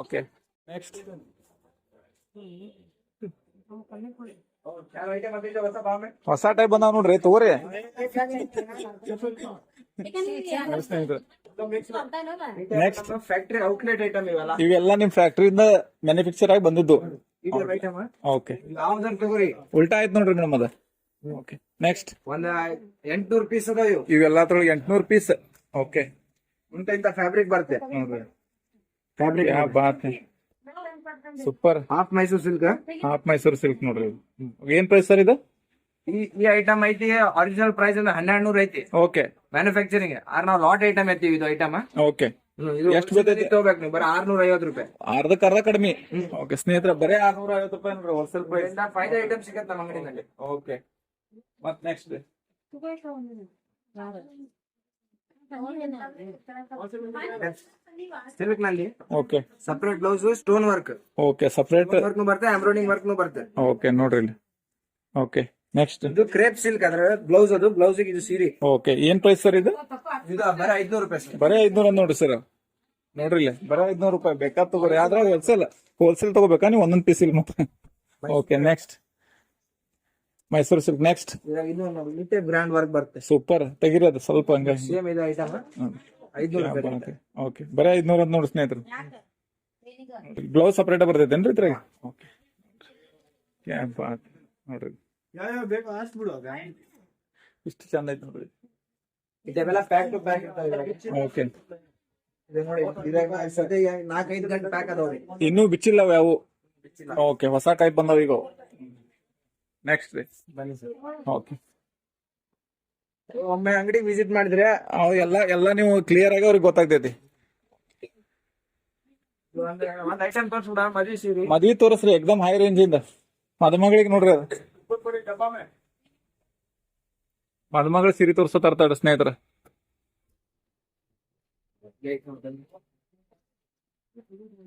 Okay. Next ಹೊಸ ಟೈಪ್ ಬಂದಾವ ನೋಡ್ರಿ ತಗೋರಿ. ನೆಕ್ಸ್ಟ್ ಫ್ಯಾಕ್ಟರಿ ಔಟ್ಲೆಟ್ ಐಟಮ್ ಇವೆಲ್ಲ ಇವೆಲ್ಲ ನಿಮ್ ಫ್ಯಾಕ್ಟ್ರಿಯಿಂದ ಮ್ಯಾನುಫ್ಯಾಕ್ಚರ್ ಆಗಿ ಬಂದಿದ್ದು. ಓಕೆ ತಗೋರಿ ಉಲ್ಟಾ ಆಯ್ತು ನೋಡ್ರಿ ಮೇಡಮ್ ಅದ. ಓಕೆ ನೆಕ್ಸ್ಟ್ ಒಂದ್ ಎಂಟ್ನೂರ್ ಪೀಸ್ ಅದ ಇವು ಇವೆಲ್ಲದ್ರೊಳಗೆ ಎಂಟ್ನೂರ್ ಪೀಸ್ ಓಕೆ ಇಂತ ಇಂತ ಫ್ಯಾಬ್ರಿಕ್ ಬರುತ್ತೆ. ಫ್ಯಾಬ್ರಿಕ್ ಆ Baat. Super half Mysore silk half Mysore silk ನೋಡ್ರಿ ಇದು. ಏನ್ ಪ್ರೈಸ್ ಸರ್ ಇದು? ಈ ಈ ಐಟಮ್ ಐತಿ ಒರಿಜಿನಲ್ ಪ್ರೈಸ್ ಅಂದ್ರೆ ಹನ್ನೆರಡು ನೂರ ಐತಿ. ಓಕೆ ಮ್ಯಾನುಫ್ಯಾಕ್ಚರಿಂಗ್ ಆರ್ ನಾವ್ ಲಾಟ್ ಐಟಮ್ ಐತಿ ಇದು ಐಟಮ್ ಓಕೆ ಎಷ್ಟು ಜೊತೆ ತಗೋಬೇಕು ನೀವು ಬರೀ ಆರ್ನೂರ ಐವತ್ತು ರೂಪಾಯಿ. ಅರ್ಧಕ್ಕೆ ಅರ್ಧ ಕಡಿಮೆ. ಓಕೆ ಸ್ನೇಹಿತರೆ ಬರೀ ಆರ್ನೂರ ಐವತ್ತು ರೂಪಾಯಿ ನೋಡ್ರಿ ಹೋಲ್ಸೇಲ್ ಪ್ರೈಸ್ ಫೈವ್ ಐಟಮ್ ಸಿಗತ್ತೆ ನಮ್ಮ ಅಂಗಡಿನಲ್ಲಿ. ಓಕೆ ಮತ್ next ಸಿಲ್ಕ್ನಲ್ಲಿ okay separate blouse stone work okay separate work ನು ಬರ್ತದೆ ಎಂಬ್ರಾಯ್ಡಿಂಗ್ ವರ್ಕ್ ನು ಬರ್ತದೆ ಓಕೆ ನೋಡ್ರಿ ಇಲ್ಲಿ. ಓಕೆ ನೆಕ್ಸ್ಟ್ ಇದು ಕ್ರೇಪ್ ಸಿಲ್ಕ್ ಅದ್ರ ಬ್ಲೌಸ್ ಅದು ಬ್ಲೌಸ್ ಇದು ಸೀರೆ. ಓಕೆ ಏನ್ ಪ್ರೈಸ್ ಸರ್ ಇದು? ಇದು ಬರೀ ಐದ್ನೂರು ರೂಪಾಯಿ ಸರ್ ಬರೀ ಐದ್ನೂರ ನೋಡ್ರಿ ಸರ್ ನೋಡ್ರಿ ಇಲ್ಲಿ ಬರ ಐದ್ನೂರು ರೂಪಾಯಿ ಬೇಕಾದ್ ತಗೋರಿ. ಆದ್ರೆ ಹೋಲ್ಸೇಲ್ ಹೋಲ್ಸೇಲ್ ತಗೋಬೇಕಾ ನೀವು ಒಂದೊಂದು ಪೀಸ್ ಇಲ್ಲಿ ಮತ್ತೆ? Okay next Mysore silk next ಇದ್ರಾಗ ಇದು ಲಿಟೆ ಗ್ರ್ಯಾಂಡ್ ವರ್ಕ್ ಬರುತ್ತೆ. ಸೂಪರ್ ತೆಗಿರಿ ಅದು ಸ್ವಲ್ಪ ಹಂಗ. ಸೇಮ್ ಇದೆ ಐಟಮ್ ಐದ್ನೂರು ರೂಪಾಯಿ ಓಕೆ ಬರೀ ಐದ್ನೂರ ಅಂತ ನೋಡಿ ಸ್ನೇಹಿತರು. ಬ್ಲೌಸ್ ಸಪ್ರೇಟ್ ಬರ್ತೈತೇನ್ರಿ ಇದ್ರಾಗ? ಓಕೆ ಕ್ಯಾ ನೋಡ್ರಿ. ನೋಡ್ರಿ ಬೇಕು ಅಷ್ಟು ಬಿಡು ಇಷ್ಟು ಚಂದ ಐತೆ ನೋಡ್ರಿ. ಇದೆಲ್ಲ ಪ್ಯಾಕ್ ಟು ಪ್ಯಾಕ್ ಇರ್ತಾವೆ ಓಕೆ ನಾಲ್ಕೈದು ಗಂಟೆ ಪ್ಯಾಕ್ ಅದಾವ್ರಿ ಇನ್ನೂ ಬಿಚ್ಚಿಲ್ಲ ಅವು ಯಾವು? ಓಕೆ ಹೊಸ ಟೈಪ್ ಬಂದಾವ ಈಗ ನೆಕ್ಸ್ಟ್ ರೀ ಬನ್ನಿ ಸರ್. ಓಕೆ ಒಮ್ಮೆ ಅಂಗಡಿ ವಿಸಿಟ್ ಮಾಡಿದ್ರೆ ಅವು ಎಲ್ಲ ಎಲ್ಲ ನೀವು ಕ್ಲಿಯರ್ ಆಗಿ ಅವ್ರಿಗೆ ಗೊತ್ತಾಗ್ತೈತಿ. ಮದ್ವಿ ತೋರಿಸ್ರಿ ಎಕ್ದಮ್ ಹೈ ರೇಂಜ್ ಇಂದ. ಮದುಮಗಳಿಗೆ ನೋಡ್ರಿ ಅದು. ಮದುಮಗಳ ಸಿರಿ ತೋರಿಸೋ ತರ್ತಾಡ ಸ್ನೇಹಿತರ.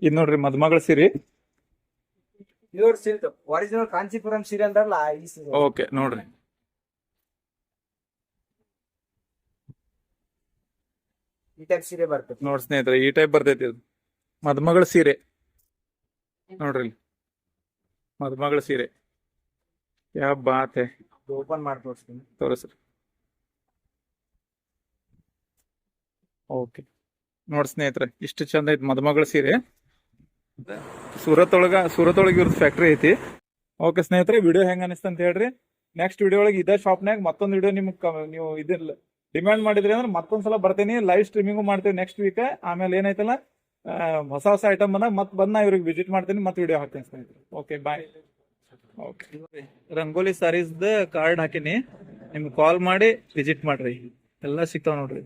ಇದ್ ನೋಡ್ರಿ ಮದುಮಗಳ ಸೀರೆ. ಪ್ಯೂರ್ ಸಿಲ್ಕ್ ಒರಿಜಿನಲ್ ಕಾಂಚಿಪುರಂ ಸೀರೆ ಅಂತಾರಲ್ಲ ಆ ಈ ಸೀರೆ ಓಕೆ ನೋಡ್ರಿ. ಈ ಟೈಪ್ ಸೀರೆ ಬರ್ತದೆ. ನೋಡ್ ಸ್ನೇಹಿತರೆ ಈ ಟೈಪ್ ಬರ್ತೈತಿ ಅದು. ಮದುಮಗಳ ಸೀರೆ. ನೋಡ್ರಿ ಇಲ್ಲಿ. ಮದುಮಗಳ ಸೀರೆ. ಯಾ ಬಾತ್. ಓಪನ್ ಮಾಡಿ ತೋರಿಸ್ತೀನಿ. ತೋರಿಸ್ರಿ. ಓಕೆ ನೋಡ್ ಸ್ನೇಹಿತರೆ ಇಷ್ಟು ಚಂದ ಐತೆ ಮದುಮಗಳ ಸೀರೆ. ಸೂರತ್ ಒಳಗ ಸೂರತ್ ಒಳಗ ಇವ್ರದ್ದು ಫ್ಯಾಕ್ಟ್ರಿ ಐತಿ. ಓಕೆ ಸ್ನೇಹಿತರೆ ವಿಡಿಯೋ ಹೆಂಗ ಅನಿಸ್ತ ಅಂತ ಹೇಳ್ರಿ. ನೆಕ್ಸ್ಟ್ ವಿಡಿಯೋ ಒಳಗೆ ಇದೇ ಶಾಪ್ನಾಗ ಮತ್ತೊಂದು ವಿಡಿಯೋ ನಿಮ್ಗೆ ನೀವು ಇದಿಲ್ಲ ಡಿಮ್ಯಾಂಡ್ ಮಾಡಿದ್ರಿ ಅಂದ್ರೆ ಮತ್ತೊಂದ್ಸಲ ಬರ್ತೀನಿ ಲೈವ್ ಸ್ಟ್ರೀಮಿಂಗು ಮಾಡ್ತೀವಿ ನೆಕ್ಸ್ಟ್ ವೀಕ್ ಆಮೇಲೆ ಏನೈತಲ್ಲ ಹೊಸ ಹೊಸ ಐಟಮ್ ಬಂದಾಗ ಮತ್ತೆ ಬಂದ ನಾ ಇವ್ರಿಗೆ ವಿಸಿಟ್ ಮಾಡ್ತೀನಿ, ಮತ್ತೆ ವಿಡಿಯೋ ಹಾಕ್ತೀನಿ ಸ್ನೇಹಿತರೆ. ಓಕೆ ಬಾಯ್ ಓಕೆ ರಂಗೋಲಿ ಸಾರೀಸ್ದ ಕಾರ್ಡ್ ಹಾಕಿನಿ. ನಿಮ್ಗೆ ಕಾಲ್ ಮಾಡಿ ವಿಸಿಟ್ ಮಾಡ್ರಿ. ಎಲ್ಲ ಸಿಗ್ತಾವ ನೋಡ್ರಿ.